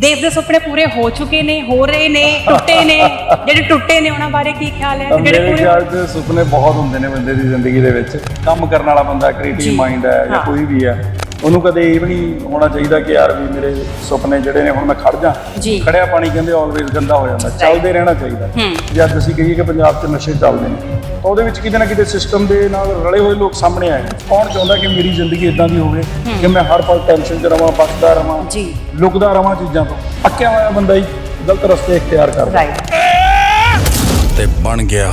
ਦੇਵ ਦੇ ਸੁਪਨੇ ਪੂਰੇ ਹੋ ਚੁੱਕੇ ਨੇ ਹੋ ਰਹੇ ਨੇ ਟੁੱਟੇ ਨੇ ਜਿਹੜੇ ਟੁੱਟੇ ਨੇ ਉਹਨਾਂ ਬਾਰੇ ਕੀ ਖਿਆਲ ਹੈ ਜਿਹੜੇ ਮੇਰੇ ਖਿਆਲ 'ਚ ਸੁਪਨੇ ਬਹੁਤ ਹੁੰਦੇ ਨੇ ਬੰਦੇ ਦੀ ਜ਼ਿੰਦਗੀ ਦੇ ਵਿੱਚ ਕੰਮ ਕਰਨ ਵਾਲਾ ਬੰਦਾ। ਕ੍ਰੀਏਟਿਵ ਮਾਈਂਡ ਹੈ ਜਾਂ। ਕੋਈ ਵੀ ਹੈ ਉਹਨੂੰ ਕਦੇ ਇਹ ਵੀ ਨਹੀਂ ਹੋਣਾ ਚਾਹੀਦਾ ਕਿ ਯਾਰ ਵੀ ਮੇਰੇ ਸੁਪਨੇ ਜਿਹੜੇ ਨੇ ਹੁਣ ਮੈਂ ਖੜ ਜਾ ਜੀ। ਖੜਿਆ ਪਾਣੀ ਕਹਿੰਦੇ ਆਲਵੇਜ਼ ਗੰਦਾ ਹੋ ਜਾਂਦਾ ਚੱਲਦੇ ਰਹਿਣਾ ਚਾਹੀਦਾ। ਜੇ ਅੱਜ ਅਸੀਂ ਕਹੀਏ ਕਿ ਪੰਜਾਬ 'ਚ ਨਸ਼ੇ ਚੱਲਦੇ ਨੇ ਤਾਂ ਉਹਦੇ ਵਿੱਚ ਕਿਤੇ ਨਾ ਕਿਤੇ ਸਿਸਟਮ ਦੇ ਨਾਲ ਰਲੇ ਹੋਏ ਲੋਕ ਸਾਹਮਣੇ ਆਏ ਨੇ। ਕੌਣ ਚਾਹੁੰਦਾ ਕਿ ਮੇਰੀ ਜ਼ਿੰਦਗੀ ਇਦਾਂ ਦੀ ਹੋਵੇ ਕਿ ਮੈਂ ਹਰ ਪਲ ਟੈਨਸ਼ਨ 'ਚ ਰਵਾਂ ਬਚਦਾ ਰਵਾਂ ਜੀ। ਲੁਕਦਾ ਰਵਾਂ ਚੀਜ਼ਾਂ ਤੋਂ ਅੱਕਿਆ ਹੋਇਆ ਬੰਦਾ ਹੀ ਗਲਤ ਰਸਤੇ ਇਖਤਿਆਰ ਕਰਦਾ ਰਾਈਟ ਤੇ ਬਣ ਗਿਆ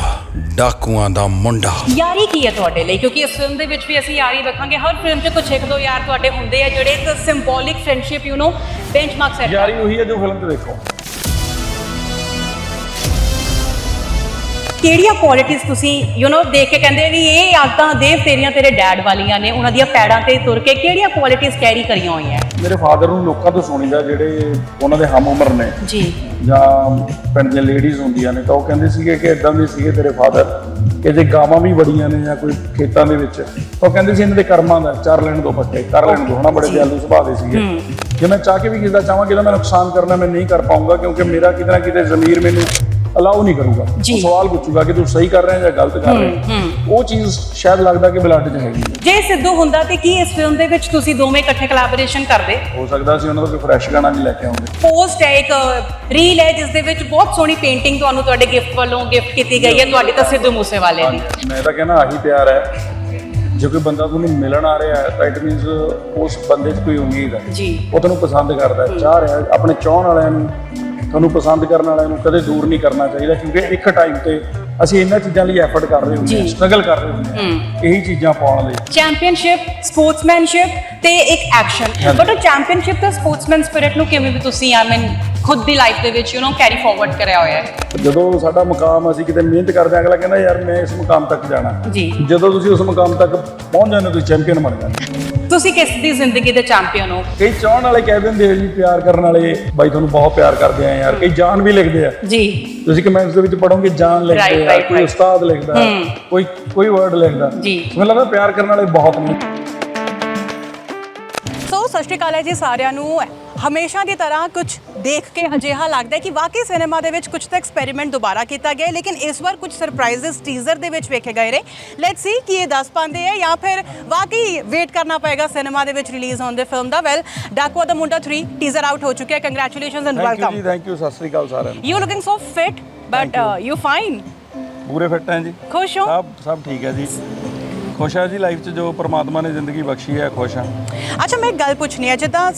ਡਾਕੂਆਂ ਦਾ ਮੁੰਡਾ। ਯਾਰੀ ਕੀ ਹੈ ਤੁਹਾਡੇ ਲਈ? ਕਿਉਂਕਿ ਇਸ ਫਿਲਮ ਦੇ ਵਿੱਚ ਵੀ ਅਸੀਂ ਯਾਰੀ ਰੱਖਾਂਗੇ। ਹਰ ਫਿਲਮ 'ਚ ਕੁਝ ਇੱਕ ਦੋ ਯਾਰ ਤੁਹਾਡੇ ਹੁੰਦੇ ਆ ਜਿਹੜੇ ਇੱਕ symbolic friendship you know benchmark set ਯਾਰੀ ਉਹੀ ਹੈ ਜੋ ਫਿਲਮ 'ਚ ਦੇਖੋ। ਕਿਹੜੀਆਂ ਕੁਆਲਿਟੀਆਂ ਤੁਸੀਂ ਯੂ نو ਦੇਖ ਕੇ ਕਹਿੰਦੇ ਵੀ ਇਹ ਆਦਤਾਂ ਦੇਵ ਤੇਰੀਆਂ ਤੇਰੇ ਡੈਡ ਵਾਲੀਆਂ ਨੇ ਉਹਨਾਂ ਦੀਆਂ ਪੈੜਾਂ ਤੇ ਤੁਰ ਕੇ ਕਿਹੜੀਆਂ ਕੁਆਲਿਟੀਆਂ ਕੈਰੀ ਕਰੀਆਂ ਹੋਈਆਂ? ਮੇਰੇ ਫਾਦਰ ਨੂੰ ਲੋਕਾਂ ਤੋਂ ਸੁਣੀਦਾ ਜਿਹੜੇ ਉਹਨਾਂ ਦੇ ਹਮ ਉਮਰ ਨੇ। ਜੀ। ਜਾਂ ਪਿੰਡ ਦੀਆਂ ਲੇਡੀਜ਼ ਹੁੰਦੀਆਂ ਨੇ ਤਾਂ ਉਹ ਕਹਿੰਦੇ ਸੀਗੇ ਕਿ ਇਦਾਂ ਦੇ ਸੀਗੇ ਤੇਰੇ ਫਾਦਰ ਕਿ ਜੇ ਗਾਵਾਂ ਵੀ ਬੜੀਆਂ ਨੇ ਜਾਂ ਕੋਈ ਖੇਤਾਂ ਦੇ ਵਿੱਚ ਤਾਂ ਉਹ ਕਹਿੰਦੇ ਸੀ ਇਹਨਾਂ ਦੇ ਕਰਮਾਂ ਦਾ ਚਾਰ ਲੈਣ ਦੋ ਪੱਕੇ ਕਰ ਲੈਣ ਦੋ ਹਨਾ ਬੜੇ ਦਿਆਲੂ ਸੁਭਾਅ ਦੇ ਸੀਗੇ। ਜੇ ਮੈਂ ਚਾਹ ਕੇ ਵੀ ਕਿਸੇ ਦਾ ਚਾਹਾਂ ਕਿ ਇਹਦਾ ਮੈਂ ਨੁਕਸਾਨ ਕਰਨਾ ਮੈਂ ਨਹੀਂ ਕਰ ਪਾਉਂਗਾ ਕਿਉਂਕਿ ਮੇਰਾ ਕਿਤੇ ਨਾ ਕਿਤੇ ਜ਼ਮੀਰ ਮੈਨੂੰ ਅਲਾਉ ਨਹੀਂ ਕਰੂਗਾ। ਉਹ ਸਵਾਲ ਪੁੱਛੂਗਾ ਕਿ ਤੂੰ ਸਹੀ ਕਰ ਰਿਹਾ ਜਾਂ ਗਲਤ ਕਰ ਰਿਹਾ। ਉਹ ਚੀਜ਼ ਸ਼ਾਇਦ ਲੱਗਦਾ ਕਿ ਬਲੱਡ 'ਚ ਹੈਗੀ। ਹੈ ਜੇ ਸਿੱਧੂ ਹੁੰਦਾ ਤੇ ਕੀ ਇਸ ਫਿਲਮ ਦੇ ਵਿੱਚ ਤੁਸੀਂ ਦੋਵੇਂ ਇਕੱਠੇ ਕੋਲੈਬੋਰੇਸ਼ਨ ਕਰਦੇ? ਹੋ ਸਕਦਾ ਸੀ ਉਹਨਾਂ ਤੋਂ ਕੋਈ ਫਰੈਸ਼ ਗਾਣਾ ਵੀ ਲੈ ਕੇ ਆਉਂਦੇ। ਪੋਸਟ ਹੈ ਇੱਕ ਰੀਲ ਹੈ ਜਿਸ ਦੇ ਵਿੱਚ ਬਹੁਤ ਸੋਹਣੀ ਪੇਂਟਿੰਗ ਤੁਹਾਨੂੰ ਤੁਹਾਡੇ ਗਿਫਟ ਵੱਲੋਂ ਗਿਫਟ ਕੀਤੀ ਗਈ ਹੈ ਤੁਹਾਡੀ ਤਾਂ ਸਿੱਧੂ ਮੂਸੇਵਾਲੇ ਦੀ। ਮੈਂ ਤਾਂ ਕਹਿੰਦਾ ਆਹੀ ਪਿਆਰ ਹੈ। ਜੇ ਕੋਈ ਬੰਦਾ ਤੁਹਾਨੂੰ ਮਿਲਣ ਆ ਰਿਹਾ ਹੈ ਤਾਂ ਇਟ ਮੀਨਸ ਉਸ ਬੰਦੇ 'ਚ ਕੋਈ ਉਮੀਦ ਹੈ। ਜੀ। ਉਹ ਤੁਹਾਨੂੰ ਪਸੰਦ ਕਰਦਾ ਹੈ। ਚਾਹ ਰਿਹਾ ਹੈ। ਆਪਣੇ ਚਾਹਣ ਵਾਲਿਆਂ ਨੂੰ ਤੁਹਾਨੂੰ ਪਸੰਦ ਕਰਨ ਵਾਲਿਆਂ ਨੂੰ ਕਦੇ ਦੂਰ ਨਹੀਂ ਕਰਨਾ ਚਾਹੀਦਾ ਕਿਉਂਕਿ ਇੱਕ ਟਾਈਮ ਤੇ ਅਸੀਂ ਇਹਨਾਂ ਚੀਜ਼ਾਂ ਲਈ ਐਫਰਟ ਕਰ ਰਹੇ ਹੁੰਦੇ ਹਾਂ। ਸਟਰਗਲ ਕਰ ਰਹੇ ਹੁੰਦੇ ਹਾਂ। ਇਹੀ ਚੀਜ਼ਾਂ ਪਾਉਣ ਲਈ। ਚੈਂਪੀਅਨਸ਼ਿਪ ਸਪੋਰਟਸਮੈਨਸ਼ਿਪ ਤੇ ਇੱਕ ਐਕਸ਼ਨ ਬਟ ਉਹ ਚੈਂਪੀਅਨਸ਼ਿਪ ਤੇ ਸਪੋਰਟਸਮੈਨ ਸਪਿਰਿਟ ਨੂੰ ਕਿਵੇਂ ਵੀ ਤੁਸੀਂ ਆਈ ਮੀਨ ਖੁਦ ਦੀ ਲਾਈਫ ਦੇ ਵਿੱਚ ਯੂ نو ਕੈਰੀ ਫਾਰਵਰਡ ਕਰਿਆ ਹੋਇਆ ਹੈ। ਜਦੋਂ ਸਾਡਾ ਮੁਕਾਮ ਅਸੀਂ ਕਿਤੇ ਮਿਹਨਤ ਕਰਦੇ ਅਗਲਾ ਕਹਿੰਦਾ ਯਾਰ ਮੈਂ ਇਸ ਮੁਕਾਮ ਤੱਕ ਜਾਣਾ। ਜੀ। ਜਦੋਂ ਤੁਸੀਂ ਉਸ ਮੁਕਾਮ ਤੱਕ ਪਹੁੰਚ ਜਾਂਦੇ ਹੋ ਤੁਸੀਂ ਚੈਂਪੀਅਨ ਬਣ ਜਾਂਦੇ ਹੋ। ਤੁਸੀਂ ਕਿਸ ਦੀ ਜ਼ਿੰਦਗੀ ਦੇ ਚੈਂਪੀਅਨ ਹੋ? ਕਈ ਚਾਹਣ ਵਾਲੇ ਕਹਿ ਦਿੰਦੇ ਆ ਜੀ ਪਿਆਰ ਕਰਨ ਵਾਲੇ ਬਾਈ ਤੁਹਾਨੂੰ ਬਹੁਤ ਪਿਆਰ ਕਰਦੇ ਆ ਯਾਰ ਕਈ ਜਾਨ ਵੀ ਲਿਖਦੇ ਆ। ਜੀ। ਤੁਸੀਂ ਕਮੈਂਟਸ ਦੇ ਵਿੱਚ ਪੜੋਗੇ ਜਾਨ ਲਿਖਦੇ ਆ ਕੋਈ. ਉਸਤਾਦ ਲਿਖਦਾ ਕੋਈ ਕੋਈ ਵਰਡ ਲਿਖਦਾ। ਜੀ। ਮੈਨੂੰ ਲੱਗਦਾ ਪਿਆਰ ਕਰਨ ਵਾਲੇ ਬਹੁਤ ਨੇ। ਸ਼੍ਰੀ ਅਕਾਲ ਹੈ ਜੀ ਸਾਰਿਆਂ ਨੂੰ। ਹਮੇਸ਼ਾ ਦੀ ਤਰ੍ਹਾਂ ਕੁਝ ਦੇਖ ਕੇ ਅਜਿਹਾ ਲੱਗਦਾ ਹੈ ਕਿ ਵਾਕਈ ਸਿਨੇਮਾ ਦੇ ਵਿੱਚ ਕੁਝ ਤਾਂ ਐਕਸਪੈਰੀਮੈਂਟ ਦੁਬਾਰਾ ਕੀਤਾ ਗਿਆ ਲੇਕਿਨ ਇਸ ਵਾਰ ਕੁਝ ਸਰਪ੍ਰਾਈਜ਼ਸ ਟੀਜ਼ਰ ਦੇ ਵਿੱਚ ਵੇਖੇ ਗਏ ਨੇ। ਲੈਟਸ ਸੀ ਕਿ ਇਹ ਦੱਸ ਪਾਉਂਦੇ ਹੈ ਜਾਂ ਫਿਰ ਵਾਕਈ ਵੇਟ ਕਰਨਾ ਪਏਗਾ ਸਿਨੇਮਾ ਦੇ ਵਿੱਚ ਰਿਲੀਜ਼ ਹੋਣ ਦੇ ਫਿਲਮ ਦਾ? ਵੈਲ ਡਾਕੂਆ ਦਾ ਮੁੰਡਾ 3 ਟੀਜ਼ਰ ਆਊਟ ਹੋ ਚੁੱਕਿਆ ਕੰਗ੍ਰੈਚੁਲੇਸ਼ਨਸ ਐਂਡ ਵੈਲਕਮ ਜੀ ਥੈਂਕ ਯੂ ਸਤਿ ਸ੍ਰੀ ਅਕਾਲ ਸਾਰਿਆਂ ਨੂੰ। You looking so fit but you fine ਪੂਰੇ ਫਿੱਟ ਹੈ ਜੀ। ਖੁਸ਼ ਹੋ? ਸਭ ਸਭ ਠੀਕ ਹੈ ਜੀ। ਖੁਸ਼ ਹੈ ਜੀ ਲਾਈਫ 'ਚ ਜੋ ਪ੍ਰਮਾਤਮਾ ਨੇ ਜ਼ਿੰਦਗੀ ਬਖਸ਼ੀ ਹੈ ਖੁਸ਼ ਹਾਂ ਅੱਛਾ ਮੈਂ ਇੱਕ ਗੱਲ ਪੁੱਛਣੀ ਹੈ ਜਿੱਦਾਂ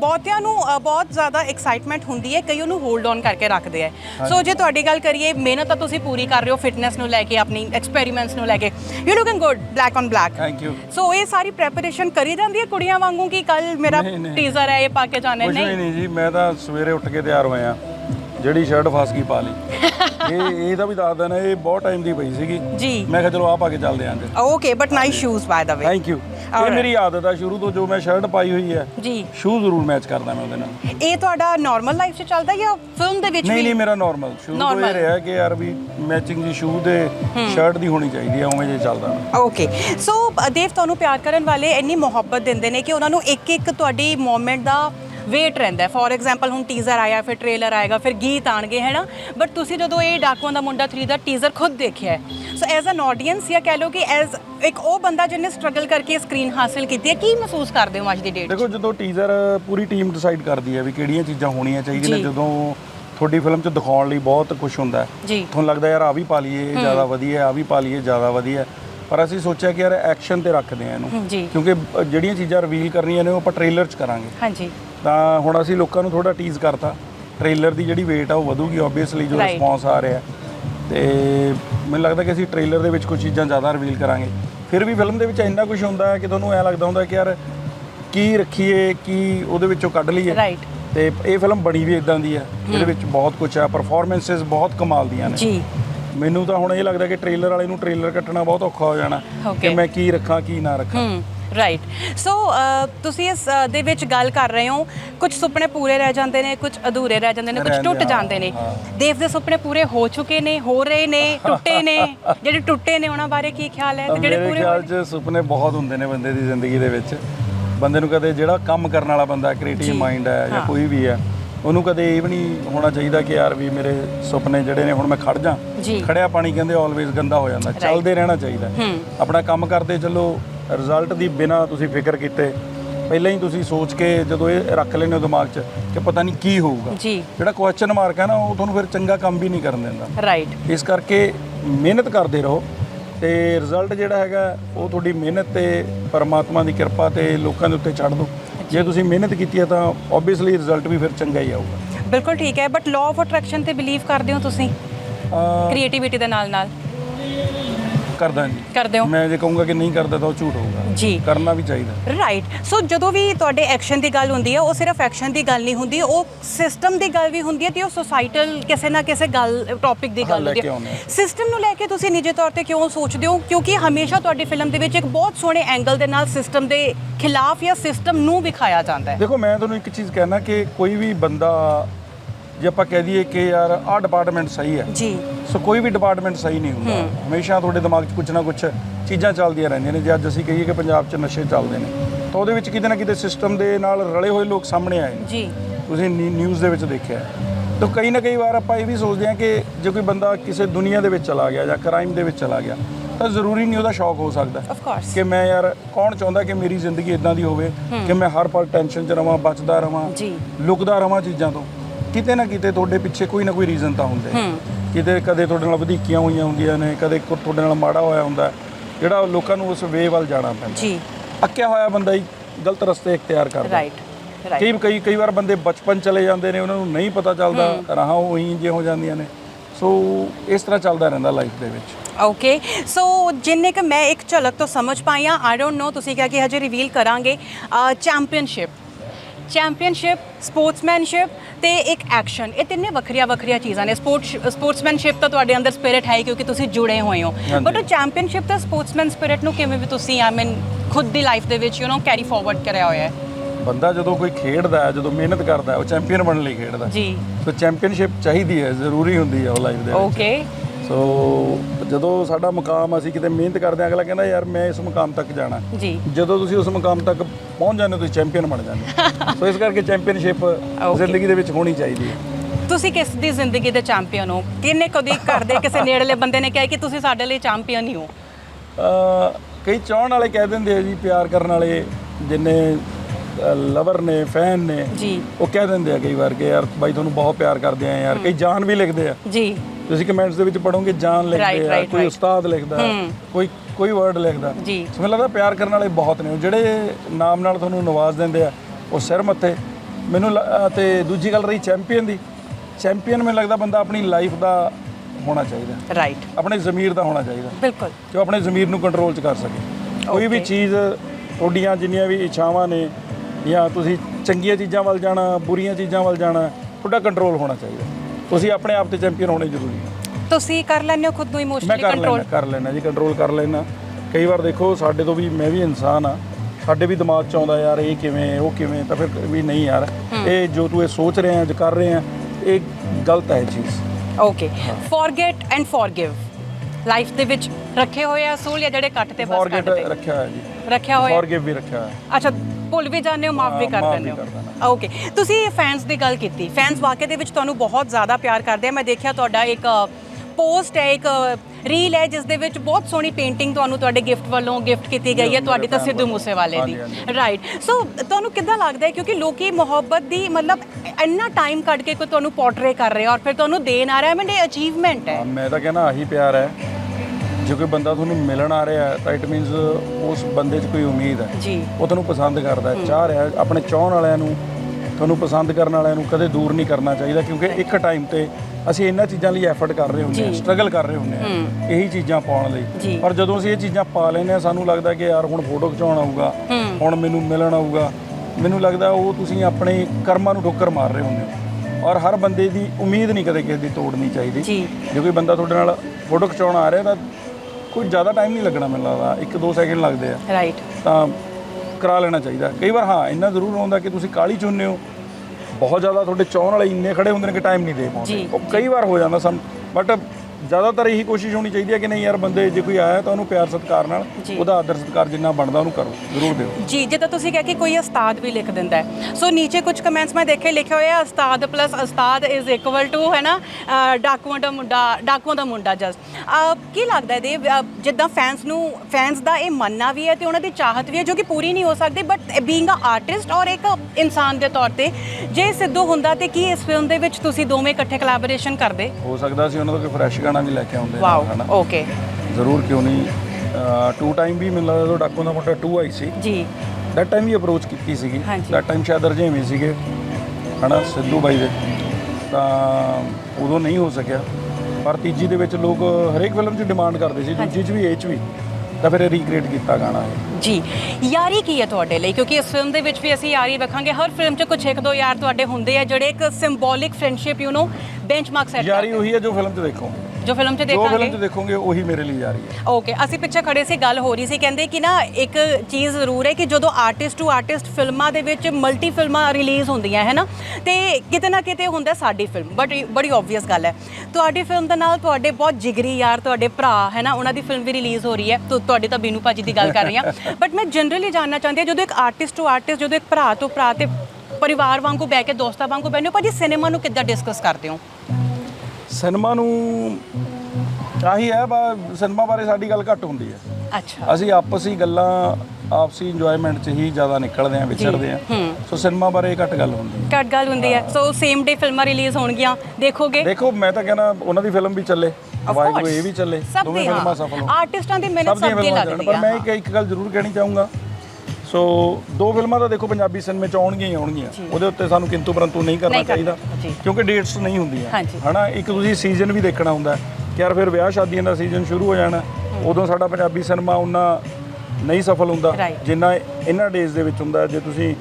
ਬਹੁਤਿਆਂ ਨੂੰ ਅ, ਬਹੁਤ ਜ਼ਿਆਦਾ ਐਕਸਾਈਟਮੈਂਟ ਹੁੰਦੀ ਹੈ ਕਈ ਉਹਨੂੰ ਹੋਲਡ ਔਨ ਕਰਕੇ ਰੱਖਦੇ ਆ। ਸੋ ਜੇ ਤੁਹਾਡੀ ਗੱਲ ਕਰੀਏ ਮਿਹਨਤ ਤਾਂ ਤੁਸੀਂ ਪੂਰੀ ਕਰ ਰਹੇ ਹੋ ਫਿਟਨੈਸ ਨੂੰ ਲੈ ਕੇ ਆਪਣੀ ਐਕਸਪੈਰੀਮੈਂਟਸ ਨੂੰ ਲੈ ਕੇ। You looking good black on black thank you so ਇਹ ਸਾਰੀ ਪ੍ਰੈਪਰੇਸ਼ਨ ਕਰੀ ਜਾਂਦੀ ਹੈ ਕੁੜੀਆਂ ਵਾਂਗੂ ਕਿ ਕੱਲ ਮੇਰਾ ਨਹੀਂ, ਨਹੀਂ। ਟੀਜ਼ਰ ਹੈ ਇਹ ਪਾ ਕੇ ਜਾਣਾ ਹੈ? ਕੁਝ ਵੀ ਨਹੀਂ। ਨਹੀਂ ਜੀ ਮੈਂ ਤਾਂ ਸਵੇਰੇ ਉੱਠ ਕੇ ਤਿਆਰ ਹੋਇਆ। ਜਿਹੜੀ ਸ਼ਰਟ ਫਸ ਗਈ ਪਾ ਲਈ। ਇਹ ਇਹ ਤਾਂ ਵੀ ਦੱਸ ਦੇਣਾ ਇਹ ਬਹੁਤ ਟਾਈਮ ਦੀ ਪਈ ਸੀਗੀ। ਜੀ। ਮੈਂ ਕਿਹਾ ਚਲੋ ਆ ਪਾ ਕੇ ਚੱਲਦੇ ਆਂ ਅੱਜ। Okay but nice shoes by the way thank you ਇਹ. ਮੇਰੀ ਆਦਤ ਆ ਸ਼ੁਰੂ ਤੋਂ ਜੋ ਮੈਂ ਸ਼ਰਟ ਪਾਈ ਹੋਈ ਹੈ ਜੀ। ਸ਼ੂ ਜ਼ਰੂਰ ਮੈਚ ਕਰਦਾ ਮੈਂ ਉਹਦੇ ਨਾਲ। ਇਹ ਤੁਹਾਡਾ ਨਾਰਮਲ ਲਾਈਫ 'ਚ ਚੱਲਦਾ ਜਾਂ ਫਿਲਮ ਦੇ ਵਿੱਚ ਨਹੀਂ ਵੀ? ਨਹੀਂ ਮੇਰਾ ਨਾਰਮਲ ਸ਼ੁਰੂ ਤੋਂ. ਇਹ ਰਿਹਾ ਕਿ ਯਾਰ ਵੀ ਮੈਚਿੰਗ ਦੀ ਸ਼ੂ ਤੇ ਸ਼ਰਟ ਦੀ ਹੋਣੀ ਚਾਹੀਦੀ ਹੈ ਉਵੇਂ ਜੇ ਚੱਲਦਾ ਓਕੇ ਸੋ ਦੇਵ ਤੁਹਾਨੂੰ ਪਿਆਰ ਕਰਨ ਵਾਲੇ ਇੰਨੀ ਮੁਹੱਬਤ ਦਿੰਦੇ ਨੇ ਕਿ ਉਹਨਾਂ ਨੂੰ ਇੱਕ ਇੱਕ ਤੁਹਾਡੀ ਮੂਮੈਂਟ ਦਾ ਵੇਟ ਰਹਿੰਦਾ ਫੋਰ ਐਗਜ਼ਾਮਪਲ ਹੁਣ ਟੀਜ਼ਰ ਆਇਆ ਫਿਰ ਟ੍ਰੇਲਰ ਆਏਗਾ ਫਿਰ ਗੀਤ ਆਣਗੇ ਹੈਨਾ ਬਟ ਤੁਸੀਂ ਜਦੋਂ ਇਹ ਡਾਕੂਆਂ ਦਾ ਮੁੰਡਾ 3 ਦਾ ਟੀਜ਼ਰ ਖੁਦ ਦੇਖਿਆ ਸੋ ਐਜ਼ ਐਨ ਆਡੀਅנס ਜਾਂ ਕਹਿ ਲਓ ਕਿ ਐਜ਼ ਇੱਕ ਉਹ ਬੰਦਾ ਜਿਹਨੇ ਸਟਰਗਲ ਕਰਕੇ ਸਕਰੀਨ ਹਾਸਿਲ ਕੀਤੀ ਹੈ ਕੀ ਮਹਿਸੂਸ ਕਰਦੇ ਹੋ ਅੱਜ ਦੀ ਡੇਟ ਦੇਖੋ ਜਦੋਂ ਟੀਜ਼ਰ ਪੂਰੀ ਟੀਮ ਡਿਸਾਈਡ ਕਰਦੀ ਹੈ ਵੀ ਕਿਹੜੀਆਂ ਚੀਜ਼ਾਂ ਹੋਣੀਆਂ ਚਾਹੀਦੀਆਂ ਨੇ। ਜਦੋਂ ਤੁਹਾਡੀ ਫਿਲਮ 'ਚ ਦਿਖਾਉਣ ਲਈ ਬਹੁਤ ਕੁਝ ਹੁੰਦਾ ਤੁਹਾਨੂੰ ਲੱਗਦਾ ਯਾਰ ਆ ਵੀ ਪਾ ਲਈਏ ਜ਼ਿਆਦਾ ਵਧੀਆ ਆ ਵੀ ਪਾ ਲਈਏ ਜ਼ਿਆਦਾ ਵਧੀਆ ਪਰ ਅਸੀਂ ਸੋਚਿਆ ਕਿ ਯਾਰ ਐਕਸ਼ਨ ਤੇ ਰੱਖਦੇ ਆ ਇਹਨੂੰ। ਕਿਉਂਕਿ ਜਿਹੜੀਆਂ ਚੀਜ਼ਾਂ ਰਿਵੀਲ ਕਰਨੀਆਂ ਨੇ ਉਹ ਆਪਾਂ ਟ੍ਰੇਲਰ 'ਚ ਕਰਾਂਗੇ। ਹਾਂਜੀ। ਤਾਂ ਹੁਣ ਅਸੀਂ ਲੋਕਾਂ ਨੂੰ ਥੋੜਾ ਟੀਜ਼ ਕਰਤਾ। ਟ੍ਰੇਲਰ ਦੀ ਜਿਹੜੀ ਵੇਟ ਆ ਉਹ ਵਧੂਗੀ ਆਬਵੀਅਸਲੀ ਜੋ Right. ਰਿਸਪੌਂਸ ਆ ਰਿਹਾ। ਤੇ ਮੈਨੂੰ ਲੱਗਦਾ ਕਿ ਅਸੀਂ ਟ੍ਰੇਲਰ ਦੇ ਵਿੱਚ ਕੁਝ ਚੀਜ਼ਾਂ ਜ਼ਿਆਦਾ ਰਿਵੀਲ ਕਰਾਂਗੇ। ਫਿਰ ਵੀ ਫਿਲਮ ਦੇ ਵਿੱਚ ਇੰਨਾ ਕੁਝ ਹੁੰਦਾ ਹੈ ਕਿ ਤੁਹਾਨੂੰ ਐ ਲੱਗਦਾ ਹੁੰਦਾ ਕਿ ਯਾਰ ਕੀ ਰੱਖੀਏ ਕੀ ਉਹਦੇ ਵਿੱਚੋਂ ਕੱਢ ਲਈਏ। ਰਾਈਟ ਤੇ ਇਹ ਫਿਲਮ ਬਣੀ ਵੀ ਇਦਾਂ ਦੀ ਹੈ ਇਹਦੇ ਵਿੱਚ ਬਹੁਤ ਕੁਝ ਹੈ ਪਰਫਾਰਮੈਂਸਸ ਬਹੁਤ ਕਮਾਲ ਦੀਆਂ ਨੇ। ਜੀ। ਮੈਨੂੰ ਤਾਂ ਹੁਣ ਇਹ ਲੱਗਦਾ ਕਿ ਟ੍ਰੇਲਰ ਵਾਲੇ ਨੂੰ ਟ੍ਰੇਲਰ ਕੱਟਣਾ ਬਹੁਤ ਔਖਾ ਹੋ ਜਾਣਾ। Okay. ਕਿ ਮੈਂ ਕੀ ਰੱਖਾਂ ਕੀ ਨਾ ਰੱਖਾਂ। ਰਾਈਟ ਸੋ ਤੁਸੀਂ ਇਸ ਦੇ ਵਿੱਚ ਗੱਲ ਕਰ ਰਹੇ ਹੋ ਕੁਝ ਸੁਪਨੇ ਪੂਰੇ ਰਹਿ ਜਾਂਦੇ ਨੇ ਕੁਝ ਅਧੂਰੇ ਰਹਿ ਜਾਂਦੇ ਨੇ ਕੁਝ ਟੁੱਟ ਜਾਂਦੇ ਨੇ। ਦੇਵ ਦੇ ਸੁਪਨੇ ਪੂਰੇ ਹੋ ਚੁੱਕੇ ਨੇ ਹੋ ਰਹੇ ਨੇ ਟੁੱਟੇ ਨੇ ਜਿਹੜੇ ਟੁੱਟੇ ਨੇ ਉਹਨਾਂ ਬਾਰੇ ਕੀ ਖਿਆਲ ਹੈ ਤੇ ਜਿਹੜੇ ਪੂਰੇ ਖਿਆਲ 'ਚ ਸੁਪਨੇ ਬਹੁਤ ਹੁੰਦੇ ਨੇ ਬੰਦੇ ਦੀ ਜ਼ਿੰਦਗੀ ਦੇ ਵਿੱਚ ਬੰਦੇ ਨੂੰ ਕਦੇ ਜਿਹੜਾ ਕੰਮ ਕਰਨ ਵਾਲਾ ਬੰਦਾ। ਕ੍ਰੀਏਟਿਵ ਮਾਈਂਡ ਹੈ ਜਾਂ। ਕੋਈ ਵੀ ਹੈ ਉਹਨੂੰ ਕਦੇ ਇਹ ਵੀ ਨਹੀਂ ਹੋਣਾ ਚਾਹੀਦਾ ਕਿ ਯਾਰ ਵੀ ਮੇਰੇ ਸੁਪਨੇ ਜਿਹੜੇ ਨੇ ਹੁਣ ਮੈਂ ਖੜ ਜਾ। ਖੜਿਆ ਪਾਣੀ ਕਹਿੰਦੇ ਆਲਵੇਜ਼ ਗੰਦਾ ਹੋ ਜਾਂਦਾ ਚੱਲਦੇ ਰਹਿਣਾ ਚਾਹੀਦਾ। ਆਪਣਾ ਕੰਮ ਕਰਦੇ ਚੱਲੋ ਰਿਜ਼ਲਟ ਦੀ ਬਿਨਾ ਤੁਸੀਂ ਫਿਕਰ ਕੀਤੇ ਪਹਿਲਾਂ ਹੀ ਤੁਸੀਂ ਸੋਚ ਕੇ ਜਦੋਂ ਇਹ ਰੱਖ ਲੈਂਦੇ ਹੋ ਦਿਮਾਗ 'ਚ ਕਿ ਪਤਾ ਨਹੀਂ ਕੀ ਹੋਊਗਾ। ਜੀ। ਜਿਹੜਾ ਕੁਐਸਚਨ ਮਾਰਕ ਹੈ ਨਾ ਉਹ ਤੁਹਾਨੂੰ ਫਿਰ ਚੰਗਾ ਕੰਮ ਵੀ ਨਹੀਂ ਕਰਨ ਦਿੰਦਾ। ਰਾਈਟ ਇਸ ਕਰਕੇ ਮਿਹਨਤ ਕਰਦੇ ਰਹੋ ਤੇ ਰਿਜ਼ਲਟ ਜਿਹੜਾ ਹੈਗਾ ਉਹ ਤੁਹਾਡੀ ਮਿਹਨਤ ਤੇ ਪਰਮਾਤਮਾ ਦੀ ਕਿਰਪਾ ਤੇ ਲੋਕਾਂ ਦੇ ਉੱਤੇ ਛੱਡ ਦਿਓ। ਜੇ ਤੁਸੀਂ ਮਿਹਨਤ ਕੀਤੀ ਹੈ ਤਾਂ ਆਬਵੀਅਸਲੀ ਰਿਜ਼ਲਟ ਵੀ ਫਿਰ ਚੰਗਾ ਹੀ ਆਊਗਾ। ਬਿਲਕੁਲ ਠੀਕ ਹੈ ਬਟ ਲਾਅ ਆਫ ਅਟਰੈਕਸ਼ਨ ਤੇ ਬਿਲੀਵ ਕਰਦੇ ਹੋ ਤੁਸੀਂ? ਕ੍ਰੀਏਟੀਵਿਟੀ ਦੇ ਨਾਲ ਨਾਲ ਕਰਦਾ ਜੀ। ਕਰਦੇ ਹੋ। ਮੈਂ ਜੇ ਕਹੂੰਗਾ ਕਿ ਨਹੀਂ ਕਰਦਾ ਤਾਂ ਉਹ ਝੂਠ ਹੋਊਗਾ। ਜੀ। ਕਰਨਾ ਵੀ ਚਾਹੀਦਾ। ਰਾਈਟ ਸੋ ਜਦੋਂ ਵੀ ਤੁਹਾਡੇ ਐਕਸ਼ਨ ਦੀ ਗੱਲ ਹੁੰਦੀ ਹੈ ਉਹ ਸਿਰਫ ਐਕਸ਼ਨ ਦੀ ਗੱਲ ਨਹੀਂ ਹੁੰਦੀ ਉਹ ਸਿਸਟਮ ਦੀ ਗੱਲ ਵੀ ਹੁੰਦੀ ਹੈ ਤੇ ਉਹ ਸੋਸਾਈਟਲ ਕਿਸੇ ਨਾ ਕਿਸੇ ਗੱਲ ਟੌਪਿਕ ਦੀ ਗੱਲ ਹੁੰਦੀ ਹੈ। ਸਿਸਟਮ ਨੂੰ ਲੈ ਕੇ ਤੁਸੀਂ ਨਿੱਜੀ ਤੌਰ ਤੇ ਕਿਉਂ ਸੋਚਦੇ ਹੋ? ਕਿਉਂਕਿ ਹਮੇਸ਼ਾ ਤੁਹਾਡੀ ਫਿਲਮ ਦੇ ਵਿੱਚ ਇੱਕ ਬਹੁਤ ਸੋਹਣੇ ਐਂਗਲ ਦੇ ਨਾਲ ਸਿਸਟਮ ਦੇ ਖਿਲਾਫ ਜਾਂ ਸਿਸਟਮ ਨੂੰ ਵਿਖਾਇਆ ਜਾਂਦਾ ਹੈ। ਦੇਖੋ ਮੈਂ ਤੁਹਾਨੂੰ ਇੱਕ ਚੀਜ਼ ਕਹਿਣਾ ਕਿ ਕੋਈ ਵੀ ਬੰਦਾ ਜੇ ਆਪਾਂ ਕਹਿ ਦਈਏ ਕਿ ਯਾਰ ਆਹ ਡਿਪਾਰਟਮੈਂਟ ਸਹੀ ਹੈ। ਜੀ। ਸੋ ਕੋਈ ਵੀ ਡਿਪਾਰਟਮੈਂਟ ਸਹੀ ਨਹੀਂ ਹੁੰਦਾ। ਹਮੇਸ਼ਾ ਤੁਹਾਡੇ ਦਿਮਾਗ 'ਚ ਕੁਝ ਨਾ ਕੁਝ ਚੀਜ਼ਾਂ ਚੱਲਦੀਆਂ ਰਹਿੰਦੀਆਂ ਨੇ। ਜੇ ਅੱਜ ਅਸੀਂ ਕਹੀਏ ਕਿ ਪੰਜਾਬ 'ਚ ਨਸ਼ੇ ਚੱਲਦੇ ਨੇ ਤਾਂ ਉਹਦੇ ਵਿੱਚ ਕਿਤੇ ਨਾ ਕਿਤੇ ਸਿਸਟਮ ਦੇ ਨਾਲ ਰਲੇ ਹੋਏ ਲੋਕ ਸਾਹਮਣੇ ਆਏ ਜੀ। ਤੁਸੀਂ ਨਿਊਜ਼ ਦੇ ਵਿੱਚ ਦੇਖਿਆ। ਤਾਂ ਕਈ ਨਾ ਕਈ ਵਾਰ ਆਪਾਂ ਇਹ ਵੀ ਸੋਚਦੇ ਹਾਂ ਕਿ ਜੇ ਕੋਈ ਬੰਦਾ ਕਿਸੇ ਦੁਨੀਆ ਦੇ ਵਿੱਚ ਚਲਾ ਗਿਆ ਜਾਂ ਕ੍ਰਾਈਮ ਦੇ ਵਿੱਚ ਚਲਾ ਗਿਆ ਤਾਂ ਜ਼ਰੂਰੀ ਨਹੀਂ ਉਹਦਾ ਸ਼ੌਕ ਹੋ ਸਕਦਾ। ਕਿ ਮੈਂ ਯਾਰ ਕੌਣ ਚਾਹੁੰਦਾ ਕਿ ਮੇਰੀ ਜ਼ਿੰਦਗੀ ਇਦਾਂ ਦੀ ਹੋਵੇ ਕਿ ਮੈਂ ਹਰ ਪਲ ਟੈਨਸ਼ਨ 'ਚ ਰਵਾਂ ਬਚਦਾ ਰਵਾਂ। ਲੁਕਦਾ ਰਵਾਂ ਚੀਜ਼ਾਂ ਤੋਂ। ਕਿਤੇ ਨਾ ਕਿਤੇ ਤੁਹਾਡੇ ਪਿੱਛੇ ਕੋਈ ਨਾ ਕੋਈ ਰੀਜ਼ਨ ਤਾਂ ਹੁੰਦੇ ਹੂੰ। ਕਿਤੇ ਕਦੇ ਤੁਹਾਡੇ ਨਾਲ ਵਧੀਕੀਆਂ ਹੋਈਆਂ ਹੁੰਦੀਆਂ ਨੇ ਕਦੇ ਕੋ- ਤੁਹਾਡੇ ਨਾਲ ਮਾੜਾ ਹੋਇਆ ਹੁੰਦਾ। ਹੈ, ਜਿਹੜਾ ਲੋਕਾਂ ਨੂੰ ਉਸ ਵੇ ਵੱਲ ਜਾਣਾ ਪੈਂਦਾ। ਜੀ। ਅੱਕਿਆ ਹੋਇਆ ਬੰਦਾ ਹੀ ਗਲਤ ਰਸਤੇ ਇਖਤਿਆਰ ਕਰਦਾ। ਰਾਈਟ ਰਾਈਟ ਕਈ ਕਈ ਕਈ ਵਾਰ ਬੰਦੇ ਬਚਪਨ ਚਲੇ ਜਾਂਦੇ ਨੇ ਉਹਨਾਂ ਨੂੰ ਨਹੀਂ ਪਤਾ ਚੱਲਦਾ ਰਾਹਾਂ ਉਹੀ ਜੇ ਹੋ ਜਾਂਦੀਆਂ ਨੇ। ਸੋ ਇਸ ਤਰ੍ਹਾਂ ਚੱਲਦਾ ਰਹਿੰਦਾ ਲਾਈਫ ਦੇ ਵਿੱਚ। ਓਕੇ ਸੋ ਜਿੰਨੇ ਕਿ ਮੈਂ ਇੱਕ ਝਲਕ ਤੋਂ ਸਮਝ ਪਾਈ ਆ ਆਈ ਡੋਨਟ ਨੋ ਤੁਸੀਂ ਕਿਹਾ ਕਿ ਹਜੇ ਰਿਵੀਲ ਕਰਾਂਗੇ ਚੈਂਪੀਅਨਸ਼ਿਪ ਚੈਂਪੀਅਨਸ਼ਿਪ ਸਪੋਰਟਸਮੈਨਸ਼ਿਪ ਤੇ ਇੱਕ ਐਕਸ਼ਨ ਇਹ ਤਿੰਨੇ ਵੱਖਰੀਆਂ ਵੱਖਰੀਆਂ ਚੀਜ਼ਾਂ ਨੇ। ਸਪੋਰਟ ਸਪੋਰਟਸਮੈਨਸ਼ਿਪ ਤਾਂ ਤੁਹਾਡੇ ਅੰਦਰ ਸਪਿਰਿਟ ਹੈ ਕਿਉਂਕਿ ਤੁਸੀਂ ਜੁੜੇ ਹੋਏ ਹੋ। ਬਟ ਉਹ ਚੈਂਪੀਅਨਸ਼ਿਪ ਤੇ ਸਪੋਰਟਸਮੈਨ ਸਪਿਰਿਟ ਨੂੰ ਕਿਵੇਂ ਵੀ ਤੁਸੀਂ ਆਈ ਮੀਨ ਖੁਦ ਦੀ ਲਾਈਫ ਦੇ ਵਿੱਚ ਯੂ نو ਕੈਰੀ ਫਾਰਵਰਡ ਕਰਿਆ ਹੋਇਆ ਹੈ। ਬੰਦਾ ਜਦੋਂ ਕੋਈ ਖੇਡਦਾ ਹੈ ਜਦੋਂ ਮਿਹਨਤ ਕਰਦਾ ਹੈ ਉਹ ਚੈਂਪੀਅਨ ਬਣਨ ਲਈ ਖੇਡਦਾ। ਜੀ। ਸੋ ਚੈਂਪੀਅਨਸ਼ਿਪ ਚਾਹੀਦੀ ਹੈ ਜ਼ਰੂਰੀ ਹੁੰਦੀ ਹੈ ਉਹ ਲਾਈਫ ਦੇ ਵਿੱਚ। ਓਕੇ ਸੋ ਜਦੋਂ ਸਾਡਾ ਮੁਕਾਮ ਅਸੀਂ ਕਿਤੇ ਮਿਹਨਤ ਕਰਦੇ ਹਾਂ ਅਗਲਾ ਕਹਿੰਦਾ ਯਾਰ ਮੈਂ ਇਸ ਮੁਕਾਮ ਤੱਕ ਜਾਣਾ। ਜੀ। ਜਦੋਂ ਤੁਸੀਂ ਉਸ ਮੁਕਾਮ ਤੱਕ ਪਹੁੰਚ ਜਾਂਦੇ ਹੋ ਤੁਸੀਂ ਚੈਂਪੀਅਨ ਬਣ ਜਾਂਦੇ ਹੋ। ਸੋ ਇਸ ਕਰਕੇ ਚੈਂਪੀਅਨਸ਼ਿਪ ਜ਼ਿੰਦਗੀ ਦੇ ਵਿੱਚ ਹੋਣੀ ਚਾਹੀਦੀ ਹੈ। ਤੁਸੀਂ ਕਿਸ ਦੀ ਜ਼ਿੰਦਗੀ ਦੇ ਚੈਂਪੀਅਨ ਹੋ? ਕਿੰਨੇ ਕਦੀ ਘਰ ਦੇ ਕਿਸੇ ਨੇੜਲੇ ਬੰਦੇ ਨੇ ਕਿਹਾ ਕਿ ਤੁਸੀਂ ਸਾਡੇ ਲਈ ਚੈਂਪੀਅਨ ਹੀ ਹੋ? ਕਈ ਚਾਹਣ ਵਾਲੇ ਕਹਿ ਦਿੰਦੇ ਆ ਜੀ ਪਿਆਰ ਕਰਨ ਵਾਲੇ ਜਿੰਨੇ ਲਵਰ ਨੇ ਫੈਨ ਨੇ ਜੀ। ਉਹ ਕਹਿ ਦਿੰਦੇ ਆ ਕਈ ਵਾਰ ਕਿ ਯਾਰ ਬਾਈ ਤੁਹਾਨੂੰ ਬਹੁਤ ਪਿਆਰ ਕਰਦੇ ਆ ਯਾਰ ਕਈ ਜਾਨ ਵੀ ਲਿਖਦੇ ਆ। ਜੀ। ਤੁਸੀਂ ਕਮੈਂਟਸ ਦੇ ਵਿੱਚ ਪੜੋਗੇ ਜਾਨ ਲਿਖਦੇ ਆ ਕੋਈ. ਉਸਤਾਦ ਲਿਖਦਾ। ਕੋਈ ਕੋਈ ਵਰਡ ਲਿਖਦਾ। ਜੀ। ਮੈਨੂੰ ਲੱਗਦਾ ਪਿਆਰ ਕਰਨ ਵਾਲੇ ਬਹੁਤ ਨੇ ਉਹ ਜਿਹੜੇ ਨਾਮ ਨਾਲ ਤੁਹਾਨੂੰ ਨਵਾਜ਼ ਦਿੰਦੇ ਆ ਉਹ ਸਿਰ ਮੱਥੇ। ਮੈਨੂੰ ਤੇ ਦੂਜੀ ਗੱਲ ਰਹੀ ਚੈਂਪੀਅਨ ਦੀ। ਚੈਂਪੀਅਨ ਮੈਨੂੰ ਲੱਗਦਾ ਬੰਦਾ ਆਪਣੀ ਲਾਈਫ ਦਾ ਹੋਣਾ ਚਾਹੀਦਾ। ਰਾਈਟ ਆਪਣੇ ਜ਼ਮੀਰ ਦਾ ਹੋਣਾ ਚਾਹੀਦਾ। ਬਿਲਕੁਲ। ਉਹ ਆਪਣੇ ਜ਼ਮੀਰ ਨੂੰ ਕੰਟਰੋਲ 'ਚ ਕਰ ਸਕੇ। ਕੋਈ ਵੀ. ਚੀਜ਼ ਤੁਹਾਡੀਆਂ ਜਿੰਨੀਆਂ ਵੀ ਇੱਛਾਵਾਂ ਨੇ ਜਾਂ ਤੁਸੀਂ ਚੰਗੀਆਂ ਚੀਜ਼ਾਂ ਵੱਲ ਜਾਣਾ ਬੁਰੀਆਂ ਚੀਜ਼ਾਂ ਵੱਲ ਜਾਣਾ ਤੁਹਾਡਾ ਕੰਟਰੋਲ ਹੋਣਾ ਚਾਹੀਦਾ। ਤੁਸੀਂ ਆਪਣੇ ਆਪ ਤੇ ਚੈਂਪੀਅਨ ਹੋਣੇ ਜ਼ਰੂਰੀ ਹੈ ਤੁਸੀਂ ਕਰ ਲੈਂਦੇ ਹੋ ਖੁਦ ਨੂੰ ਮੈਂ ਇਮੋਸ਼ਨਲੀ ਕਰ ਕੰਟਰੋਲ ਲੈਣਾ ਕਰ ਲੈਣਾ ਜੀ ਕੰਟਰੋਲ ਕਰ ਲੈਣਾ ਕਈ ਵਾਰ ਦੇਖੋ ਸਾਡੇ ਤੋਂ ਵੀ ਮੈਂ ਵੀ ਇਨਸਾਨ ਆ। ਸਾਡੇ ਵੀ ਦਿਮਾਗ 'ਚ ਆਉਂਦਾ ਯਾਰ ਇਹ ਕਿਵੇਂ ਉਹ ਕਿਵੇਂ? ਤਾਂ ਫਿਰ ਵੀ ਨਹੀਂ ਯਾਰ। ਇਹ ਜੋ ਤੂੰ ਇਹ ਸੋਚ ਰਿਹਾ ਹੈ ਜੋ ਕਰ ਰਹੇ ਆ ਇਹ ਗਲਤ ਹੈ ਇਹ ਚੀਜ਼। Okay forget and forgive life ਦੇ ਵਿੱਚ ਰੱਖੇ ਹੋਏ ਆ ਅਸੂਲ ਜਾਂ ਜਿਹੜੇ ਕੱਟ ਤੇ ਬਸ ਫੋਰਗੇਟ ਕੱਟ ਤੇ ਰੱਖਿਆ ਹੋਇਆ ਜੀ। ਰੱਖਿਆ ਹੋਇਆ? ਫੋਰਗਿਵ ਵੀ ਰੱਖਿਆ ਹੋਇਆ। ਅੱਛਾ ਭੁੱਲ ਵੀ ਜਾਂਦੇ ਹੋ ਮਾਫ ਵੀ ਕਰ ਦਿੰਦੇ ਹੋ। ਓਕੇ ਤੁਸੀਂ ਫੈਨਸ ਦੀ ਗੱਲ ਕੀਤੀ। ਫੈਨਸ ਵਾਕਈ ਦੇ ਵਿੱਚ ਤੁਹਾਨੂੰ ਬਹੁਤ ਜ਼ਿਆਦਾ ਪਿਆਰ ਕਰਦੇ ਆ। ਮੈਂ ਦੇਖਿਆ ਤੁਹਾਡਾ ਇੱਕ ਪੋਸਟ ਹੈ ਇੱਕ ਰੀਲ ਹੈ ਜਿਸ ਦੇ ਵਿੱਚ ਬਹੁਤ ਸੋਹਣੀ ਪੇਂਟਿੰਗ ਤੁਹਾਨੂੰ ਤੁਹਾਡੇ ਗਿਫਟ ਵੱਲੋਂ ਗਿਫਟ ਕੀਤੀ ਗਈ ਹੈ ਤੁਹਾਡੀ ਤਾਂ ਸਿੱਧੂ ਵੱਲੋਂ। ਮੂਸੇਵਾਲੇ ਦੀ। ਰਾਈਟ ਸੋ ਤੁਹਾਨੂੰ ਕਿੱਦਾਂ ਲੱਗਦਾ ਹੈ? ਕਿਉਂਕਿ ਲੋਕੀ ਮੁਹੱਬਤ ਦੀ ਮਤਲਬ ਇੰਨਾ ਟਾਈਮ ਕੱਢ ਕੇ ਕੋਈ ਤੁਹਾਨੂੰ ਪੋਰਟਰੇ ਕਰ ਰਿਹਾ ਔਰ ਫਿਰ ਤੁਹਾਨੂੰ ਦੇਣ ਆ ਰਿਹਾ ਮੈਂ ਇਹ ਅਚੀਵਮੈਂਟ ਹਾਂ, ਮੈਂ ਤਾਂ ਕਹਿੰਦਾ ਆਹੀ ਪਿਆਰ ਹੈ। ਜੇ ਕੋਈ ਬੰਦਾ ਤੁਹਾਨੂੰ ਮਿਲਣ ਆ ਰਿਹਾ ਹੈ ਤਾਂ ਇਟ ਮੀਨਸ ਉਸ ਬੰਦੇ 'ਚ ਕੋਈ ਉਮੀਦ ਹੈ। ਜੀ। ਉਹ ਤੁਹਾਨੂੰ ਪਸੰਦ ਕਰਦਾ ਹੈ, ਚਾਹ ਰਿਹਾ ਹੈ, ਆਪਣੇ ਚਾਹਣ ਵਾਲਿਆਂ ਨੂੰ ਤੁਹਾਨੂੰ ਪਸੰਦ ਕਰਨ ਵਾਲਿਆਂ ਨੂੰ ਕਦੇ ਦੂਰ ਨਹੀਂ ਕਰਨਾ ਚਾਹੀਦਾ ਕਿਉਂਕਿ ਇੱਕ ਟਾਈਮ ਤੇ ਅਸੀਂ ਇਹਨਾਂ ਚੀਜ਼ਾਂ ਲਈ ਐਫਰਟ ਕਰ ਰਹੇ ਹੁੰਦੇ ਹਾਂ ਜੀ। ਸਟਰਗਲ ਕਰ ਰਹੇ ਹੁੰਦੇ ਹਾਂ ਇਹੀ ਚੀਜ਼ਾਂ ਪਾਉਣ ਜੀ। ਲਈ ਪਰ ਜਦੋਂ ਅਸੀਂ ਇਹ ਚੀਜ਼ਾਂ ਪਾ ਲੈਂਦੇ ਹਾਂ ਸਾਨੂੰ ਲੱਗਦਾ ਕਿ ਯਾਰ ਹੁਣ ਫੋਟੋ ਖਿਚਾਉਣ ਆਊਗਾ ਹੁਣ ਮੈਨੂੰ ਮਿਲਣ ਆਊਗਾ। ਮੈਨੂੰ ਲੱਗਦਾ ਉਹ ਤੁਸੀਂ ਆਪਣੇ ਕਰਮਾਂ ਨੂੰ ਠੋਕਰ ਮਾਰ ਰਹੇ ਹੁੰਦੇ ਹੋ। ਔਰ ਹਰ ਬੰਦੇ ਦੀ ਉਮੀਦ ਨਹੀਂ ਕਦੇ ਕਿਸੇ ਦੀ ਤੋੜਨੀ ਚਾਹੀਦੀ। ਜੀ। ਜੇ ਕੋਈ ਬੰਦਾ ਤੁਹਾਡੇ ਨਾਲ ਫੋਟੋ ਖਿਚਾਉਣ ਆ ਰਿਹਾ ਤਾਂ ਕੋਈ ਜ਼ਿਆਦਾ ਟਾਈਮ ਨਹੀਂ ਲੱਗਣਾ ਮੈਨੂੰ ਲੱਗਦਾ 1-2 ਸੈਕਿੰਡ ਲੱਗਦੇ ਆ। ਰਾਈਟ ਤਾਂ ਕਰਾ ਲੈਣਾ ਚਾਹੀਦਾ। ਕਈ ਵਾਰ ਹਾਂ ਇੰਨਾ ਜ਼ਰੂਰ ਹੁੰਦਾ ਕਿ ਤੁਸੀਂ ਕਾਲੀ ਚੁੰਨੇ ਹੋ। ਬਹੁਤ ਜ਼ਿਆਦਾ ਤੁਹਾਡੇ ਚਾਹਣ ਵਾਲੇ ਇੰਨੇ ਖੜੇ ਹੁੰਦੇ ਨੇ ਕਿ ਟਾਈਮ ਨਹੀਂ ਦੇ ਪਾਉਂਦੇ। ਉਹ ਕਈ ਵਾਰ ਹੋ ਜਾਂਦਾ ਸਮ ਬਟ ਜ਼ਿਆਦਾਤਰ ਇਹੀ ਕੋਸ਼ਿਸ਼ ਹੋਣੀ ਚਾਹੀਦੀ ਹੈ ਕਿ ਨਹੀਂ ਯਾਰ ਬੰਦੇ ਜੇ ਕੋਈ ਆਇਆ ਤਾਂ ਉਹਨੂੰ ਪਿਆਰ ਸਤਿਕਾਰ ਨਾਲ ਜੀ। ਉਹਦਾ ਆਦਰ ਸਤਿਕਾਰ ਜਿੰਨਾ ਬਣਦਾ ਉਹਨੂੰ ਕਰੋ ਜ਼ਰੂਰ ਦਿਓ। ਜੀ ਜਿੱਦਾਂ ਤੁਸੀਂ ਕਿਹਾ ਕਿ ਕੋਈ ਉਸਤਾਦ ਵੀ ਲਿਖ ਦਿੰਦਾ ਹੈ। ਸੋ ਨੀਚੇ ਕੁਝ ਕਮੈਂਟਸ ਮੈਂ ਦੇਖੇ ਲਿਖੇ ਹੋਏ ਆ ਉਸਤਾਦ ਪਲੱਸ ਉਸਤਾਦ ਇਜ਼ ਇਕੁਅਲ ਟੂ ਹੈ ਨਾ? ਅ, ਡਾਕੂਆਂ ਦਾ ਮੁੰਡਾ ਡਾਕੂਆਂ ਦਾ ਮੁੰਡਾ ਜਸਟ ਕੀ ਲੱਗਦਾ ਹੈ ਦੇ ਜਿੱਦਾਂ ਫੈਨਸ ਨੂੰ ਫੈਨਸ ਦਾ ਇਹ ਮੰਨਣਾ ਵੀ ਹੈ ਤੇ ਉਹਨਾਂ ਦੀ ਚਾਹਤ ਵੀ ਹੈ ਜੋ ਕਿ ਪੂਰੀ ਨਹੀਂ ਹੋ ਸਕਦੀ ਬਟ ਬੀਇੰਗ ਅ ਆਰਟਿਸਟ ਔਰ ਇੱਕ ਇਨਸਾਨ ਦੇ ਤੌਰ ਤੇ ਜੇ ਸਿੱਧੂ ਹੁੰਦਾ ਤੇ ਕੀ ਇਸ ਫਿਲਮ ਦੇ ਵਿੱਚ ਤੁਸੀਂ ਦੋਵੇਂ ਇਕੱਠੇ ਕੋਲੈਬੋਰੇਸ਼ਨ ਕਰਦੇ? ਹੋ ਸਕਦਾ ਸੀ ਉਹਨਾਂ ਤੋਂ ਕੋਈ ਫਰੈਸ਼ ਗਾਣਾ ਵੀ ਲੈ ਕੇ ਆਉਂਦੇ ਵਾਓ ਹਨਾ? ਓਕੇ ਜ਼ਰੂਰ ਕਿਉਂ ਨਹੀਂ? ਟੂ ਟਾਈਮ ਵੀ ਮੈਨੂੰ ਲੱਗਦਾ ਉਹ ਡਾਕੂ ਦਾ ਮੁੰਡਾ 2 ਆਈ ਸੀ। ਜੀ। ਦੈਟ ਟਾਈਮ ਵੀ ਅਪਰੋਚ ਕੀਤੀ ਸੀਗੀ। ਹਾਂਜੀ। ਦੈਟ ਟਾਈਮ ਸ਼ਾਇਦ ਰਜੇਵੇਂ ਸੀਗੇ ਹਨਾ ਸਿੱਧੂ ਬਾਈ ਦੇ। ਤਾਂ ਉਦੋਂ ਨਹੀਂ ਹੋ ਸਕਿਆ। ਪਰ ਤੀਜੀ ਦੇ ਵਿੱਚ ਲੋਕ ਹਰੇਕ ਫਿਲਮ 'ਚ ਡਿਮਾਂਡ ਕਰਦੇ ਸੀ ਦੂਜੀ 'ਚ ਵੀ ਇਹ 'ਚ ਵੀ। ਤਾਂ ਫਿਰ ਰੀਕ੍ਰੀਏਟ ਕੀਤਾ ਗਾਣਾ ਇਹ। ਜੀ। ਯਾਰੀ ਕੀ ਹੈ ਤੁਹਾਡੇ ਲਈ? ਕਿਉਂਕਿ ਇਸ ਫਿਲਮ ਦੇ ਵਿੱਚ ਵੀ ਅਸੀਂ ਯਾਰੀ ਵੇਖਾਂਗੇ ਹਰ ਫਿਲਮ 'ਚ ਕੁਝ ਇੱਕ ਦੋ ਯਾਰ ਤੁਹਾਡੇ ਹੁੰਦੇ ਆ ਜਿਹੜੇ ਇੱਕ symbolic friendship you know benchmark set ਯਾਰੀ ਉਹੀ ਹੈ ਜੋ ਫਿਲਮ 'ਚ ਦੇਖੋ। ਜੋ ਫਿਲਮ 'ਚ ਜੋ ਫਿਲਮ 'ਚ ਦੇਖਾਂਗੇ ਦੇਖੋਗੇ ਉਹੀ ਮੇਰੇ ਲਈ ਯਾਰੀ ਹੈ। ਓਕੇ ਅਸੀਂ ਪਿੱਛੇ ਖੜੇ ਸੀ ਗੱਲ ਹੋ ਰਹੀ ਸੀ। ਕਹਿੰਦੇ ਕਿ ਨਾ ਇੱਕ ਚੀਜ਼ ਜ਼ਰੂਰ ਹੈ ਕਿ ਜਦੋਂ ਆਰਟਿਸਟ ਟੂ ਆਰਟਿਸਟ ਫਿਲਮਾਂ ਦੇ ਵਿੱਚ ਮਲਟੀ ਫਿਲਮਾਂ ਰਿਲੀਜ਼ ਹੁੰਦੀਆਂ ਹੈ ਨਾ? ਤੇ ਕਿਤੇ ਨਾ ਕਿਤੇ ਹੁੰਦਾ ਸਾਡੀ ਫਿਲਮ ਬਟ ਬੜੀ ਆਬਵੀਅਸ ਗੱਲ ਹੈ। ਤੁਹਾਡੀ ਫਿਲਮ ਦੇ ਨਾਲ ਤੁਹਾਡੇ ਬਹੁਤ ਜਿਗਰੀ ਯਾਰ ਤੁਹਾਡੇ ਭਰਾ ਹੈ ਨਾ? ਉਹਨਾਂ ਦੀ ਫਿਲਮ ਵੀ ਰਿਲੀਜ਼ ਹੋ ਰਹੀ ਹੈ। ਤੋ ਤੁਹਾਡੇ ਤਾਂ ਬੀਨੂ ਭਾਜੀ ਦੀ ਗੱਲ ਕਰ ਰਹੀ ਹਾਂ। ਬਟ ਮੈਂ ਜਨਰਲੀ ਜਾਨਣਾ ਚਾਹੁੰਦੀ ਹਾਂ ਜਦੋਂ ਇੱਕ ਆਰਟਿਸਟ ਟੂ ਆਰਟਿਸਟ ਜਦੋਂ ਇੱਕ ਭਰਾ ਤੋਂ ਭਰਾ ਤੇ ਪਰਿਵਾਰ ਵਾਂਗੂ ਬਹਿ ਕੇ ਦੋਸਤਾਂ ਵਾਂਗੂ ਬਹਿੰਦੇ ਹੋ ਭਾਜੀ ਸਿਨੇਮਾ ਨੂੰ ਕਿੱਦਾਂ ਡਿਸਕਸ ਕਰਦੇ ਹੋ? ਸਿਨੇਮਾ ਨੂੰ ਆਹੀ ਹੈ ਬਾ ਸਿਨੇਮਾ ਬਾਰੇ ਸਾਡੀ ਗੱਲ ਘੱਟ ਹੁੰਦੀ ਹੈ। ਅੱਛਾ। ਅਸੀਂ ਆਪਸੀ ਗੱਲਾਂ ਆਪਸੀ ਇੰਜੋਇਮੈਂਟ 'ਚ ਹੀ ਜ਼ਿਆਦਾ ਨਿਕਲਦੇ ਆਂ ਵਿਚਰਦੇ ਆਂ ਸੋ ਸਿਨੇਮਾ ਬਾਰੇ ਘੱਟ ਗੱਲ ਹੁੰਦੀ ਹੈ। ਘੱਟ ਗੱਲ ਹੁੰਦੀ ਹੈ। ਸੋ ਸੇਮ ਡੇ ਫਿਲਮਾਂ ਰਿਲੀਜ਼ ਹੋਣਗੀਆਂ ਦੇਖੋਗੇ? ਦੇਖੋ ਮੈਂ ਤਾਂ ਕਹਿੰਦਾ ਉਹਨਾਂ ਦੀ ਫਿਲਮ ਵੀ ਚੱਲੇ ਵਾਹਿਗੁਰੂ. ਇਹ ਵੀ ਚੱਲੇ ਦੋਵੇਂ ਹਾਂ। ਫਿਲਮਾਂ ਸਫਲ ਹੋਣ। ਆਰਟਿਸਟਾਂ ਦੀ ਮਿਹਨਤ ਸਭ ਦੀ ਲੱਗਦੀ ਚੱਲਣ। ਪਰ ਮੈਂ ਇੱਕ ਇੱਕ ਗੱਲ ਜ਼ਰੂਰ ਕਹਿਣੀ ਚਾਹੂੰਗਾ। ਸੋ ਦੋ ਫਿਲਮਾਂ ਤਾਂ ਦੇਖੋ ਪੰਜਾਬੀ ਸਿਨੇਮੇ 'ਚ ਆਉਣਗੀਆਂ ਹੀ ਆਉਣਗੀਆਂ। ਉਹਦੇ ਉੱਤੇ ਸਾਨੂੰ ਕਿੰਤੂ ਪਰੰਤੂ ਨਹੀਂ ਕਰਨਾ ਚਾਹੀਦਾ। ਕਿਉਂਕਿ ਡੇਟਸ ਨਹੀਂ ਹੁੰਦੀਆਂ। ਹਨਾ? ਇੱਕ ਤੁਸੀਂ ਸੀਜ਼ਨ ਵੀ ਦੇਖਣਾ ਹੁੰਦਾ ਯਾਰ ਫਿਰ ਵਿਆਹ ਸ਼ਾਦੀਆਂ ਦਾ ਸੀਜ਼ਨ ਸ਼ੁਰੂ ਹੋ ਜਾਣਾ ਉਦੋਂ ਸਾਡਾ ਪੰਜਾਬੀ ਸਿਨੇਮਾ ਉਹਨਾਂ ਨਹੀਂ ਸਫਲ ਹੁੰਦਾ. ਜਿੰਨਾ ਇਹਨਾਂ ਡੇਜ਼ ਦੇ ਵਿੱਚ ਹੁੰਦਾ ਜੇ ਤੁਸੀਂ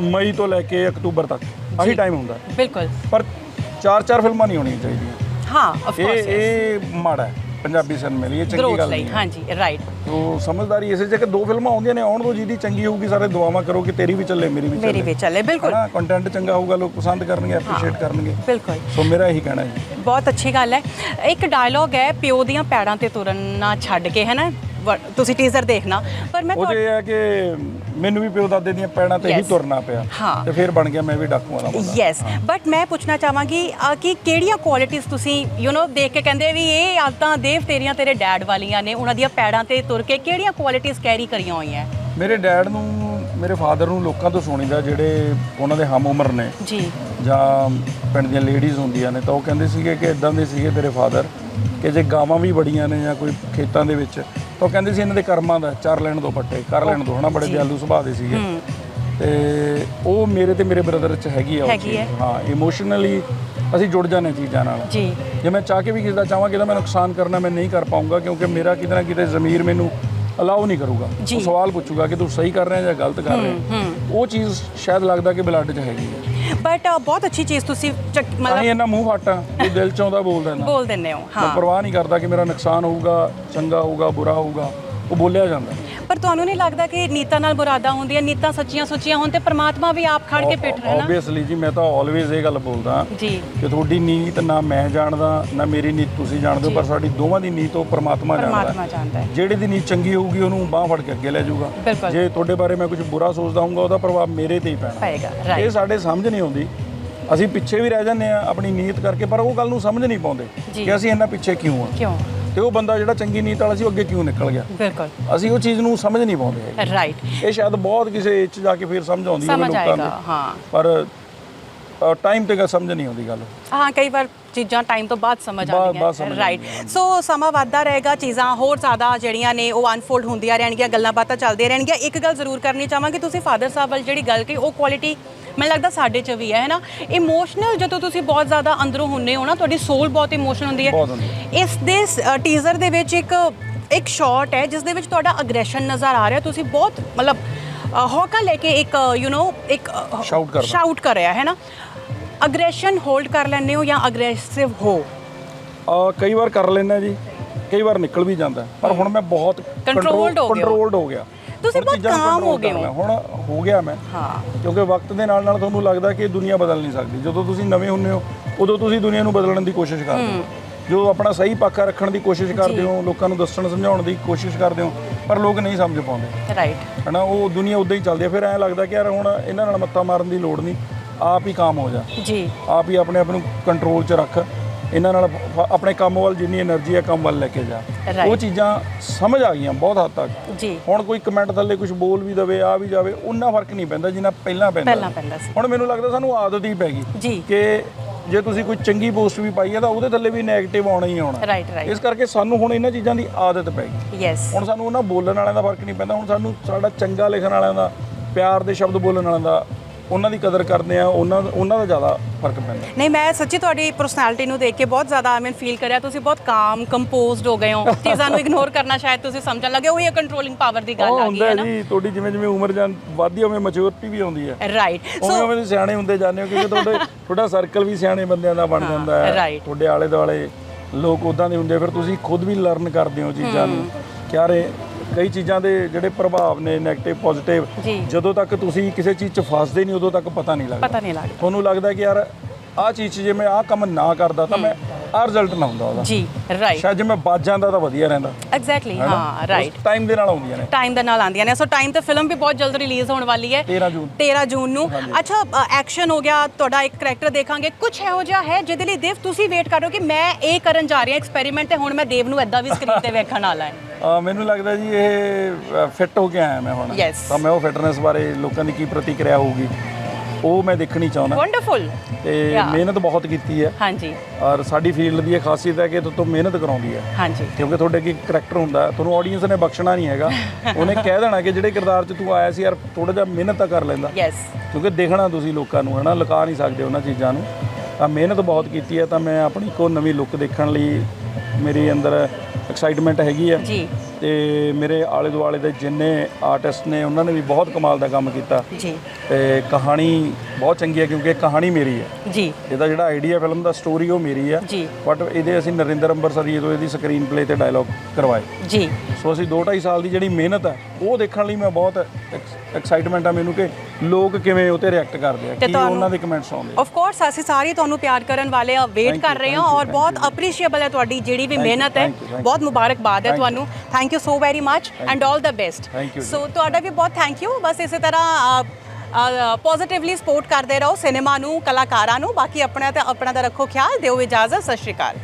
ਮਈ ਤੋਂ ਲੈ ਕੇ ਅਕਤੂਬਰ ਤੱਕ ਆਹੀ ਟਾਈਮ ਹੁੰਦਾ। ਬਿਲਕੁਲ। ਪਰ ਚਾਰ ਚਾਰ ਫਿਲਮਾਂ ਨਹੀਂ ਹੋਣੀਆਂ ਚਾਹੀਦੀਆਂ। ਹਾਂ ਆਫ ਇਹ ਕੋਰਸ ਇਹ ਮਾੜਾ ਹੈ। ਪੰਜਾਬੀ ਸਿਨੇਮੇ ਲਈ ਇਹ ਚੰਗੀ ਗਰੋਥ ਗੱਲ ਲਈ ਨਹੀਂ ਹੈ। ਹਾਂਜੀ ਰਾਈਟ ਤੋ ਸਮਝਦਾਰੀ ਇਸੇ ਕਿ ਦੋ ਫਿਲਮਾਂ ਆਉਂਦੀਆਂ ਨੇ ਆਉਣ ਦੋ ਜਿਹਦੀ ਚੰਗੀ ਹੋਊਗੀ ਸਾਰੇ ਦੁਆਵਾਂ ਕਰੋ ਕਿ ਤੇਰੀ ਵੀ ਚੱਲੇ ਮੇਰੀ ਵੀ ਚੱਲੇ ਮੇਰੀ ਵੀ ਚੱਲੇ। ਬਿਲਕੁਲ। ਹਨਾ ਕੰਟੈਂਟ ਚੰਗਾ ਹੋਊਗਾ ਲੋਕ ਪਸੰਦ ਕਰਨਗੇ ਐਪਰੀਸ਼ੀਏਟ ਕਰਨਗੇ। ਬਿਲਕੁਲ। ਸੋ ਮੇਰਾ ਇਹੀ ਕਹਿਣਾ ਹੈ ਬਹੁਤ ਅੱਛੀ ਗੱਲ ਹੈ। ਇੱਕ ਡਾਇਲੌਗ ਹੈ ਪਿਓ ਦੀਆਂ ਪੈੜਾਂ ਤੇ ਤੁਰਨਾ ਛੱਡ ਕੇ ਹੈ ਨਾ ਵ- ਤੁਸੀਂ ਟੀਜ਼ਰ ਦੇਖਣਾ। ਪਰ ਮੈਂ ਉਹਦੇ ਇਹ ਹੈ ਕਿ ਮੈਨੂੰ ਵੀ ਪਿਓ ਦਾਦੇ ਦੀਆਂ ਪੈੜਾਂ ਤੇ ਹੀ Yes. ਤੁਰਨਾ ਪਿਆ ਹਾਂ। ਤੇ ਫਿਰ ਬਣ ਗਿਆ ਮੈਂ ਵੀ ਡਾਕੂਆਂ ਦਾ ਮੁੰਡਾ। ਯੈਸ ਬਟ ਮੈਂ ਪੁੱਛਣਾ ਚਾਹਾਂਗੀ ਅ, ਕਿ ਕਿਹੜੀਆਂ ਕੁਆਲਿਟੀਆਂ ਤੁਸੀਂ ਯੂ نو ਦੇਖ ਕੇ ਕਹਿੰਦੇ ਵੀ ਇਹ ਆਦਤਾਂ ਦੇਵ ਤੇਰੀਆਂ ਤੇਰੇ ਡੈਡ ਵਾਲੀਆਂ ਨੇ ਉਹਨਾਂ ਦੀਆਂ ਪੈੜਾਂ ਤੇ ਤੁਰ ਕੇ ਕਿਹੜੀਆਂ ਕੁਆਲਿਟੀਆਂ ਕੈਰੀ ਕਰੀਆਂ ਹੋਈਆਂ? ਮੇਰੇ ਡੈਡ ਨੂੰ ਮੇਰੇ ਫਾਦਰ ਨੂੰ ਲੋਕਾਂ ਤੋਂ ਸੁਣੀਦਾ ਜਿਹੜੇ ਉਹਨਾਂ ਦੇ ਹਮ ਉਮਰ ਨੇ। ਜੀ। ਜਾਂ ਪਿੰਡ ਦੀਆਂ ਲੇਡੀਜ਼ ਹੁੰਦੀਆਂ ਨੇ ਤਾਂ ਉਹ ਕਹਿੰਦੇ ਸੀਗੇ ਕਿ ਇਦਾਂ ਦੇ ਸੀਗੇ ਤੇਰੇ ਫਾਦਰ ਕਿ ਜੇ ਗਾਵਾਂ ਵੀ ਬੜੀਆਂ ਨੇ ਜਾਂ ਕੋਈ ਖੇਤਾਂ ਦੇ ਵਿੱਚ ਤਾਂ ਉਹ ਕਹਿੰਦੇ ਸੀ ਇਹਨਾਂ ਦੇ ਕਰਮਾਂ ਦਾ ਚਰ ਲੈਣ ਦੋ ਪੱਟੇ ਕਰ ਲੈਣ ਦੋ ਹਨਾ ਬੜੇ ਦਿਆਲੂ ਸੁਭਾਅ ਦੇ ਸੀਗੇ। ਤੇ ਉਹ ਮੇਰੇ ਤੇ ਮੇਰੇ ਬ੍ਰਦਰ 'ਚ ਹੈਗੀ ਆ ਉਹ ਹੈਗੀ ਹੈ। ਚੀਜ਼। ਹਾਂ। ਇਮੋਸ਼ਨਲੀ ਅਸੀਂ ਜੁੜ ਜਾਂਦੇ ਚੀਜ਼ਾਂ ਨਾਲ। ਜੀ। ਜੇ ਮੈਂ ਚਾਹ ਕੇ ਵੀ ਕਿਸੇ ਦਾ ਚਾਹਾਂ ਕਿ ਇਹਦਾ ਮੈਂ ਨੁਕਸਾਨ ਕਰਨਾ ਮੈਂ ਨਹੀਂ ਕਰ ਪਾਉਂਗਾ ਕਿਉਂਕਿ ਮੇਰਾ ਕਿਤੇ ਨਾ ਕਿਤੇ ਜ਼ਮੀਰ ਮੈਨੂੰ ਅਲਾਉ ਨਹੀਂ ਕਰੂਗਾ। ਜੀ। ਉਹ ਸਵਾਲ ਪੁੱਛੂਗਾ ਕਿ ਤੂੰ ਸਹੀ ਕਰ ਰਿਹਾ ਜਾਂ ਗਲਤ ਕਰ ਰਿਹਾ। ਉਹ ਚੀਜ਼ ਸ਼ਾਇਦ ਲੱਗਦਾ ਕਿ ਬਲੱਡ 'ਚ ਹੈਗੀ ਹੈ। ਬਟ ਬਹੁਤ ਅੱਛੀ ਚੀਜ਼ ਤੁਸੀਂ ਚੱਕ- ਤਾਂ ਹੀ ਮਤਲਬ ਇਹਨਾਂ ਮੂੰਹ ਫਾਟਾਂ ਕੋਈ ਦਿਲ 'ਚ ਆਉਂਦਾ ਬੋਲ ਦਿੰਦਾ ਬੋਲ ਦਿੰਦੇ ਹੋ ਹਾਂ। ਪਰਵਾਹ ਨਹੀਂ ਕਰਦਾ ਕਿ ਮੇਰਾ ਨੁਕਸਾਨ ਹੋਊਗਾ ਚੰਗਾ ਹੋਊਗਾ ਬੁਰਾ ਹੋਊਗਾ ਉਹ ਬੋਲਿਆ ਜਾਂਦਾ। ਪਰ ਤੁਹਾਨੂੰ ਨਹੀਂ ਲੱਗਦਾ ਕਿ ਨੀਤਾਂ ਨਾਲ ਮੁਰਾਦਾਂ ਹੁੰਦੀਆਂ ਨੀਤਾਂ ਸੱਚੀਆਂ ਸੁੱਚੀਆਂ ਹੋਣ ਤੇ ਪ੍ਰਮਾਤਮਾ ਵੀ ਆਪ ਖੜ ਕੇ ਪਿੱਟ ਰਹਿਣਾ? ਆਬਵੀਅਸਲੀ ਜੀ ਮੈਂ ਤਾਂ ਆਲਵੇਜ਼ ਇਹ ਗੱਲ ਬੋਲਦਾ ਜੀ। ਕਿ ਤੁਹਾਡੀ ਨੀਤ ਨਾ ਮੈਂ ਜਾਣਦਾ ਨਾ ਮੇਰੀ ਨੀਤ ਤੁਸੀਂ ਜਾਣਦੇ ਹੋ ਪਰ ਸਾਡੀ ਦੋਵਾਂ ਦੀ ਨੀਤ ਉਹ ਪਰਮਾਤਮਾ ਜਾਣਦਾ। ਪਰਮਾਤਮਾ ਜਾਣਦਾ ਹੈ। ਜਿਹੜੀ ਦੀ ਨੀਤ ਚੰਗੀ ਹੋਊਗੀ ਉਹਨੂੰ ਬਾਹ ਫੜ ਕੇ ਅੱਗੇ ਲੈ ਜਾਊਗਾ। ਬਿਲਕੁਲ। ਜੇ ਤੁਹਾਡੇ ਬਾਰੇ ਮੈਂ ਕੁਝ ਬੁਰਾ ਸੋਚਦਾ ਹੋਊਗਾ ਉਹਦਾ ਪ੍ਰਭਾਵ ਮੇਰੇ ਤੇ ਹੀ ਪੈਣਾ। ਪਏਗਾ ਇਹ ਰਾਈਟ ਸਾਡੇ ਸਮਝ ਨਹੀਂ ਆਉਂਦੀ। ਅਸੀਂ ਪਿੱਛੇ ਵੀ ਰਹਿ ਜਾਂਦੇ ਆ ਆਪਣੀ ਨੀਤ ਕਰਕੇ ਪਰ ਉਹ ਗੱਲ ਨੂੰ ਸਮਝ ਨਹੀਂ ਪਾਉਂਦੇ ਜੀ। ਕਿ ਅਸੀਂ ਇੰਨਾ ਪਿੱਛੇ ਕਿਉਂ ਆ ਕਿਉਂ? ਤੇ ਉਹ ਬੰਦਾ ਜਿਹੜਾ ਚੰਗੀ ਨੀਤ ਵਾਲਾ ਸੀ ਉਹ ਅੱਗੇ ਕਿਉਂ ਨਿਕਲ ਗਿਆ? ਬਿਲਕੁਲ। ਅਸੀਂ ਉਹ ਚੀਜ਼ ਨੂੰ ਸਮਝ ਨਹੀਂ ਪਾਉਂਦੇ ਹੈਗੇ। ਰਾਈਟ ਇਹ ਸ਼ਾਇਦ ਬਹੁਤ ਕਿਸੇ 'ਚ ਜਾ ਕੇ ਫਿਰ ਸਮਝ ਆਉਂਦੀ ਹੋਵੇ ਸਮਝ ਲੋਕਾਂ ਆਏਗਾ ਨੂੰ ਹਾਂ। ਪਰ ਟਾਈਮ ਤੇ ਗੱਲ ਸਮਝ ਨਹੀਂ ਆਉਂਦੀ ਗੱਲ। ਹਾਂ ਕਈ ਵਾਰ ਚੀਜ਼ਾਂ ਟਾਈਮ ਤੋਂ ਬਾਅਦ ਸਮਝ ਬਾਅਦ- ਆਉਂਦੀਆਂ। ਸਮਝ ਰਾਈਟ ਸੋ ਸਮਾਂ ਵੱਧਦਾ ਰਹੇਗਾ ਚੀਜ਼ਾਂ ਹੋਰ ਜ਼ਿਆਦਾ ਜਿਹੜੀਆਂ ਨੇ ਉਹ ਅਨਫੋਲਡ ਹੁੰਦੀਆਂ ਰਹਿਣਗੀਆਂ ਗੱਲਾਂ ਬਾਤਾਂ ਚੱਲਦੀਆਂ ਰਹਿਣਗੀਆਂ। ਇੱਕ ਗੱਲ ਜ਼ਰੂਰ ਕਰਨੀ ਚਾਹਾਂਗੀ ਤੁਸੀਂ ਫਾਦਰ ਸਾਹਿਬ ਵੱਲ ਜਿਹੜੀ ਗੱਲ ਕਹੀ ਉਹ ਕੁਆਲਿਟੀ ਮੈਨੂੰ ਲੱਗਦਾ ਸਾਡੇ 'ਚ ਵੀ ਹੈ ਹੈ ਨਾ ਇਮੋਸ਼ਨਲ ਜਦੋਂ ਤੁਸੀਂ ਬਹੁਤ ਜ਼ਿਆਦਾ ਅੰਦਰੋਂ ਹੁੰਨੇ ਹੋ ਨਾ ਤੁਹਾਡੀ ਸੋਲ ਬਹੁਤ ਇਮੋਸ਼ਨਲ ਹੁੰਦੀ ਹੈ। ਬਹੁਤ ਹੁੰਦੀ ਇਸ ਦੇ ਟੀਜ਼ਰ ਦੇ ਵਿੱਚ ਇੱਕ ਇੱਕ ਸ਼ਾਟ ਹੈ ਜਿਸ ਦੇ ਵਿੱਚ ਤੁਹਾਡਾ ਅਗਰੈਸ਼ਨ ਨਜ਼ਰ ਆ ਰਿਹਾ। ਤੁਸੀਂ ਬਹੁਤ ਮਤਲਬ ਅ, ਹੌਕਾ ਲੈ ਕੇ ਇੱਕ ਯੂ نو ਇੱਕ Shout ਕਰਦਾ। ਸ਼ਾਊਟ ਕਰ ਰਿਹਾ ਹੈ। ਨਾ ਅਗਰੈਸ਼ਨ ਹੋਲਡ ਕਰ ਲੈਂਦੇ ਹੋ ਜਾਂ ਅਗਰੈਸਿਵ ਹੋ? ਆ ਕਈ ਵਾਰ ਕਰ ਲੈਣਾ ਜੀ। ਕਈ ਵਾਰ ਨਿਕਲ ਵੀ ਜਾਂਦਾ। ਪਰ ਹੁਣ ਮੈਂ ਬਹੁਤ Controlled ਹੋ ਗਏ ਹੋ। ਕੰਟਰੋਲਡ ਹੋ ਗਿਆ। ਤੁਸੀਂ ਹੁਣ ਬਹੁਤ ਚੀਜ਼ਾਂ ਨੂੰ calm ਹੋ control ਗਏ ਹੋ। ਕਰਨਾ। ਹੁਣ ਹੋ ਗਿਆ ਮੈਂ। ਹਾਂ। ਕਿਉਂਕਿ ਵਕਤ ਦੇ ਨਾਲ ਨਾਲ ਤੁਹਾਨੂੰ ਲੱਗਦਾ ਕਿ ਦੁਨੀਆ ਬਦਲ ਨਹੀਂ ਸਕਦੀ। ਜਦੋਂ ਤੁਸੀਂ ਨਵੇਂ ਹੁੰਦੇ ਹੋ ਉਦੋਂ ਤੁਸੀਂ ਦੁਨੀਆ ਨੂੰ ਬਦਲਣ ਦੀ ਕੋਸ਼ਿਸ਼ ਕਰਦੇ ਹੋ। ਜੋ ਆਪਣਾ ਸਹੀ ਪੱਖ ਰੱਖਣ ਦੀ ਕੋਸ਼ਿਸ਼ ਕਰਦੇ ਹੋ ਲੋਕਾਂ ਨੂੰ ਦੱਸਣ ਸਮਝਾਉਣ ਦੀ ਕੋਸ਼ਿਸ਼ ਕਰਦੇ ਹੋ ਪਰ ਲੋਕ ਨਹੀਂ ਸਮਝ ਪਾਉਂਦੇ। ਰਾਈਟ ਹਨਾ ਉਹ ਦੁਨੀਆ ਉਦਾਂ ਹੀ ਚੱਲਦੀ ਹੈ। ਫਿਰ ਐਂ ਲੱਗਦਾ ਕਿ ਯਾਰ ਹੁਣ ਇਹਨਾਂ ਨਾਲ ਮੱਥਾ ਮਾਰਨ ਦੀ ਲੋੜ ਨਹੀਂ। ਆਪ ਹੀ ਕੰਮ ਹੋ ਜਾ। ਜੀ। ਆਪ ਹੀ ਆਪਣੇ ਆਪ ਨੂੰ ਕੰਟਰੋਲ 'ਚ ਰੱਖ। ਇਹਨਾਂ ਨਾਲ ਆਪਣੇ ਕੰਮ ਵੱਲ ਜਿੰਨੀ એનર્ਜੀ ਹੈ ਕੰਮ ਵੱਲ ਲੈ ਕੇ ਜਾ। ਉਹ ਚੀਜ਼ਾਂ ਸਮਝ ਆ ਗਈਆਂ ਬਹੁਤ ਹੱਦ ਤੱਕ। ਜੀ। ਹੁਣ ਕੋਈ ਕਮੈਂਟ ਥੱਲੇ ਕੁਝ ਬੋਲ ਵੀ ਦਵੇ ਆ ਵੀ ਜਾਵੇ ਉਹਨਾਂ ਫ਼ਰਕ ਨਹੀਂ ਪੈਂਦਾ ਜਿੰਨਾ ਪਹਿਲਾਂ ਪੈਂਦਾ। ਪਹਿਲਾਂ ਪੈਂਦਾ ਸੀ। ਹੁਣ ਮੈਨੂੰ ਲੱਗਦਾ ਸਾਨੂੰ ਆਦਤ ਹੀ ਪੈ ਗਈ ਜੀ। ਕਿ ਜੇ ਤੁਸੀਂ ਕੋਈ ਚੰਗੀ ਪੋਸਟ ਵੀ ਪਾਈ ਹੈ ਤਾਂ ਉਹਦੇ ਥੱਲੇ ਵੀ ਨੈਗੇਟਿਵ ਆਉਣਾ ਹੀ ਆਉਣਾ। ਰਾਈਟ ਰਾਈਟ ਇਸ ਕਰਕੇ ਸਾਨੂੰ ਹੁਣ ਇਹਨਾਂ ਚੀਜ਼ਾਂ ਦੀ ਆਦਤ ਪੈ ਗਈ। ਯੈਸ ਹੁਣ ਸਾਨੂੰ ਉਹਨਾਂ ਬੋਲਣ ਵਾਲਿਆਂ ਦਾ ਫ਼ਰਕ ਨਹੀਂ ਪੈਂਦਾ ਹੁਣ ਸਾਨੂੰ ਸਾਡਾ ਚੰਗਾ ਲਿਖਣ ਵਾਲਿਆਂ ਦਾ ਪਿਆਰ ਦੇ ਸ਼ਬਦ ਬੋਲਣ ਵਾਲਿਆਂ ਦਾ ਉਹਨਾਂ ਦੀ ਕਦਰ ਕਰਦੇ ਆ ਉਹਨਾਂ ਉਹਨਾਂ ਦਾ ਜ਼ਿਆਦਾ ਫ਼ਰਕ ਪੈਂਦਾ। ਨਹੀਂ ਮੈਂ ਸੱਚੀ ਤੁਹਾਡੀ ਪਰਸਨੈਲਿਟੀ ਨੂੰ ਦੇਖ ਕੇ ਬਹੁਤ ਜ਼ਿਆਦਾ ਆਈ ਮੀਨ ਫੀਲ ਕਰਿਆ। ਤੁਸੀਂ ਬਹੁਤ ਕਾਮ ਕੰਪੋਜ਼ਡ ਹੋ ਗਏ ਹੋ। ਚੀਜ਼ਾਂ ਨੂੰ ਇਗਨੋਰ ਕਰਨਾ ਸ਼ਾਇਦ ਤੁਸੀਂ ਸਮਝਣ ਲੱਗੇ ਉਹੀ ਕੰਟਰੋਲਿੰਗ ਪਾਵਰ ਦੀ ਗੱਲ ਆ ਗਈ ਹੈ ਨਾ। ਜੀ ਤੁਹਾਡੀ ਜਿਵੇਂ ਜਿਵੇਂ ਉਮਰ ਜਾਂ ਵੱਧਦੀ ਉਵੇਂ ਮੈਚੁਰਿਟੀ ਵੀ ਆਉਂਦੀ ਹੈ। ਰਾਈਟ ਸੋ ਉਵੇਂ ਸਿਆਣੇ ਹੁੰਦੇ ਜਾਂਦੇ ਹੋ ਕਿਉਂਕਿ ਤੁਹਾਡੇ ਤੁਹਾਡਾ ਸਰਕਲ ਵੀ ਸਿਆਣੇ ਬੰਦਿਆਂ ਦਾ ਬਣ ਜਾਂਦਾ ਹੈ. ਤੁਹਾਡੇ ਆਲੇ ਦੁਆਲੇ ਲੋਕ ਉਦਾਂ ਦੇ ਹੁੰਦੇ ਫਿਰ ਤੁਸੀਂ ਖੁਦ ਵੀ ਲਰਨ ਕਰਦੇ ਹੋ ਚੀਜ਼ਾਂ ਨੂੰ। ਕਿ ਯਾਰ ਕਈ ਚੀਜ਼ਾਂ ਦੇ ਜਿਹੜੇ ਪ੍ਰਭਾਵ ਨੇ 네ਗੇਟਿਵ ਪੋਜ਼ਿਟਿਵ ਜੀ। ਜਦੋਂ ਤੱਕ ਤੁਸੀਂ ਕਿਸੇ ਚੀਜ਼ 'ਚ ਫਸਦੇ ਨਹੀਂ ਉਦੋਂ ਤੱਕ ਪਤਾ ਨਹੀਂ ਲੱਗਦਾ। ਪਤਾ ਨਹੀਂ ਲੱਗਦਾ। ਤੁਹਾਨੂੰ ਲੱਗਦਾ ਕਿ ਯਾਰ ਆਹ ਚੀਜ਼ 'ਚ ਜੇ ਮੈਂ ਆਹ ਕੰਮ ਨਾ ਕਰਦਾ ਤਾਂ ਮੈਂ ਆਹ ਰਿਜ਼ਲਟ ਨਾ ਹੁੰਦਾ ਉਹਦਾ। ਜੀ ਰਾਈਟ ਸ਼ਾਇਦ ਜੇ ਮੈਂ ਬਚ ਜਾਂਦਾ ਤਾਂ ਵਧੀਆ ਰਹਿੰਦਾ। ਐਗਜ਼ੈਕਟਲੀ ਹਾਂ ਰਾਈਟ ਟਾਈਮ ਦੇ ਨਾਲ ਆਉਂਦੀਆਂ ਨੇ। ਟਾਈਮ ਦੇ ਨਾਲ ਆਉਂਦੀਆਂ ਨੇ। ਸੋ ਟਾਈਮ ਤੇ ਫਿਲਮ ਵੀ ਬਹੁਤ ਜਲਦ ਰਿਲੀਜ਼ ਹੋਣ ਵਾਲੀ ਹੈ। 13 ਜੂਨ। 13 ਜੂਨ ਨੂੰ। ਅੱਛਾ ਐਕਸ਼ਨ ਹੋ ਗਿਆ ਤੁਹਾਡਾ ਇੱਕ ਕਰੈਕਟਰ ਦੇਖਾਂਗੇ। ਕੁਝ ਇਹੋ ਜਿਹਾ ਹੈ ਜਿਹਦੇ ਲਈ ਦੇਵ ਤੁਸੀਂ ਵੇਟ ਕਰ ਰਹੇ ਹੋ ਕਿ ਮੈਂ ਇਹ ਕਰਨ ਜਾ ਰਹੀ ਹਾਂ ਐਕਸਪੈਰੀਮੈਂਟ ਤੇ ਹੁਣ ਮੈਂ ਦੇਵ ਨੂੰ ਐਦਾਂ ਵੀ ਸਕਰੀਨ ਤੇ ਵੇਖਣ ਵਾਲਾ ਹੈ। ਮੈਨੂੰ ਲੱਗਦਾ ਜੀ ਇਹ ਫਿੱਟ ਹੋ ਕੇ ਆਇਆ ਮੈਂ ਹੁਣ। Yes. ਤਾਂ ਮੈਂ ਉਹ ਫਿਟਨੈਸ ਬਾਰੇ ਲੋਕਾਂ ਦੀ ਕੀ ਪ੍ਰਤੀਕਿਰਿਆ ਹੋਊਗੀ ਉਹ ਮੈਂ ਦੇਖਣੀ ਚਾਹੁੰਦਾ। ਵੰਡਰਫੁਲ ਤੇ Yeah. ਮਿਹਨਤ ਬਹੁਤ ਕੀਤੀ ਹੈ। ਹਾਂਜੀ। ਔਰ ਸਾਡੀ ਫੀਲਡ ਦੀ ਇਹ ਖਾਸੀਅਤ ਹੈ ਕਿ ਤੋਂ ਮਿਹਨਤ ਕਰਾਉਂਦੀ ਹੈ। ਹਾਂਜੀ। ਕਿਉਂਕਿ ਤੁਹਾਡੇ ਕੀ ਕਰੈਕਟਰ ਹੁੰਦਾ ਹੈ, ਤੁਹਾਨੂੰ ਆਡੀਅנס ਨੇ ਬਖਸ਼ਣਾ ਨਹੀਂ ਹੈਗਾ। ਉਹਨੇ ਕਹਿ ਦੇਣਾ ਕਿ ਜਿਹੜੇ ਕਿਰਦਾਰ 'ਚ ਤੂੰ ਆਇਆ ਸੀ ਯਾਰ ਥੋੜਾ ਜਿਹਾ ਮਿਹਨਤ ਤਾਂ ਕਰ ਲੈਂਦਾ। ਯੈਸ ਕਿਉਂਕਿ ਦੇਖਣਾ ਤੁਸੀਂ ਲੋਕਾਂ ਨੂੰ ਹਨਾ ਲੁਕਾ ਨਹੀਂ ਸਕਦੇ ਉਹਨਾਂ ਚੀਜ਼ਾਂ ਨੂੰ। ਤਾਂ ਮਿਹਨਤ ਬਹੁਤ ਕੀਤੀ ਹੈ ਤਾਂ ਮੈਂ ਆਪਣੀ ਕੋ ਨਵੀਂ ਲੁੱਕ ਦੇਖਣ ਲਈ ਮੇਰੇ ਅੰਦਰ ਐਕਸਾਈਟਮੈਂਟ ਹੈਗੀ ਆ। ਜੀ। ਤੇ ਮੇਰੇ ਆਲੇ ਦੁਆਲੇ ਦੇ ਜਿੰਨੇ ਆਰਟਿਸਟ ਨੇ ਉਹਨਾਂ ਨੇ ਵੀ ਬਹੁਤ ਕਮਾਲ ਦਾ ਕੰਮ ਕੀਤਾ। ਜੀ। ਤੇ ਕਹਾਣੀ ਬਹੁਤ ਚੰਗੀ ਹੈ ਕਿਉਂਕਿ ਇਹ ਕਹਾਣੀ ਮੇਰੀ ਹੈ ਜੀ। ਇਹਦਾ ਜਿਹੜਾ ਆਈਡੀਆ ਫਿਲਮ ਦਾ ਸਟੋਰੀ ਉਹ ਮੇਰੀ ਹੈ ਜੀ। ਬਟ ਇਹਦੇ ਅਸੀਂ ਨਰਿੰਦਰ ਅੰਬਰਸਰੀ ਤੋਂ ਇਹਦੀ ਸਕਰੀਨ ਪਲੇ ਤੇ ਡਾਇਲੌਗ ਕਰਵਾਏ। ਜੀ। ਸੋ ਅਸੀਂ 2.5 ਸਾਲ ਦੀ ਜਿਹੜੀ ਮਿਹਨਤ ਹੈ ਉਹ ਦੇਖਣ ਲਈ ਮੈਂ ਬਹੁਤ ਐਕਸਾਈਟਮੈਂਟ ਆ ਮੈਨੂੰ ਕਿ ਲੋਕ ਕਿਵੇਂ ਉਹ ਤੇ ਰਿਐਕਟ ਕਰਦੇ ਆ? ਤੇ ਕੀ ਤੁਹਾਨੂੰ- ਉਹਨਾਂ ਦੇ ਕਮੈਂਟਸ ਆਉਂਦੇ ਆਫ ਕੋਰਸ ਅਸੀਂ ਸਾਰੇ ਤੁਹਾਨੂੰ ਪਿਆਰ ਕਰਨ ਵਾਲੇ ਆ ਵੇਟ Thank ਕਰ ਰਹੇ ਹਾਂ thank you, ਔਰ thank ਬਹੁਤ. ਅਪਰੀਸ਼ੀਏਬਲ ਹੈ ਤੁਹਾਡੀ ਜਿਹੜੀ ਵੀ Thank you, ਮਿਹਨਤ ਹੈ। thank you, thank you. ਬਹੁਤ ਮੁਬਾਰਕਬਾਦ ਹੈ Thank you. ਤੁਹਾਨੂੰ। Thank you so very much and all the best Thank you, so ਤੁਹਾਡਾ ਵੀ ਬਹੁਤ ਥੈਂਕ ਯੂ ਬਸ ਇਸੇ ਤਰ੍ਹਾਂ ਪੋਜ਼ਿਟਿਵਲੀ ਸਪੋਰਟ ਕਰਦੇ ਰਹੋ ਸਿਨੇਮਾ ਨੂੰ ਕਲਾਕਾਰਾਂ ਨੂੰ। ਬਾਕੀ ਆਪਣਾ ਤੇ ਆਪਣਾ ਦਾ ਰੱਖੋ ਖਿਆਲ। ਦਿਓ ਇਜਾਜ਼ਤ। ਸਤਿ ਸ਼੍ਰੀ ਅਕਾਲ।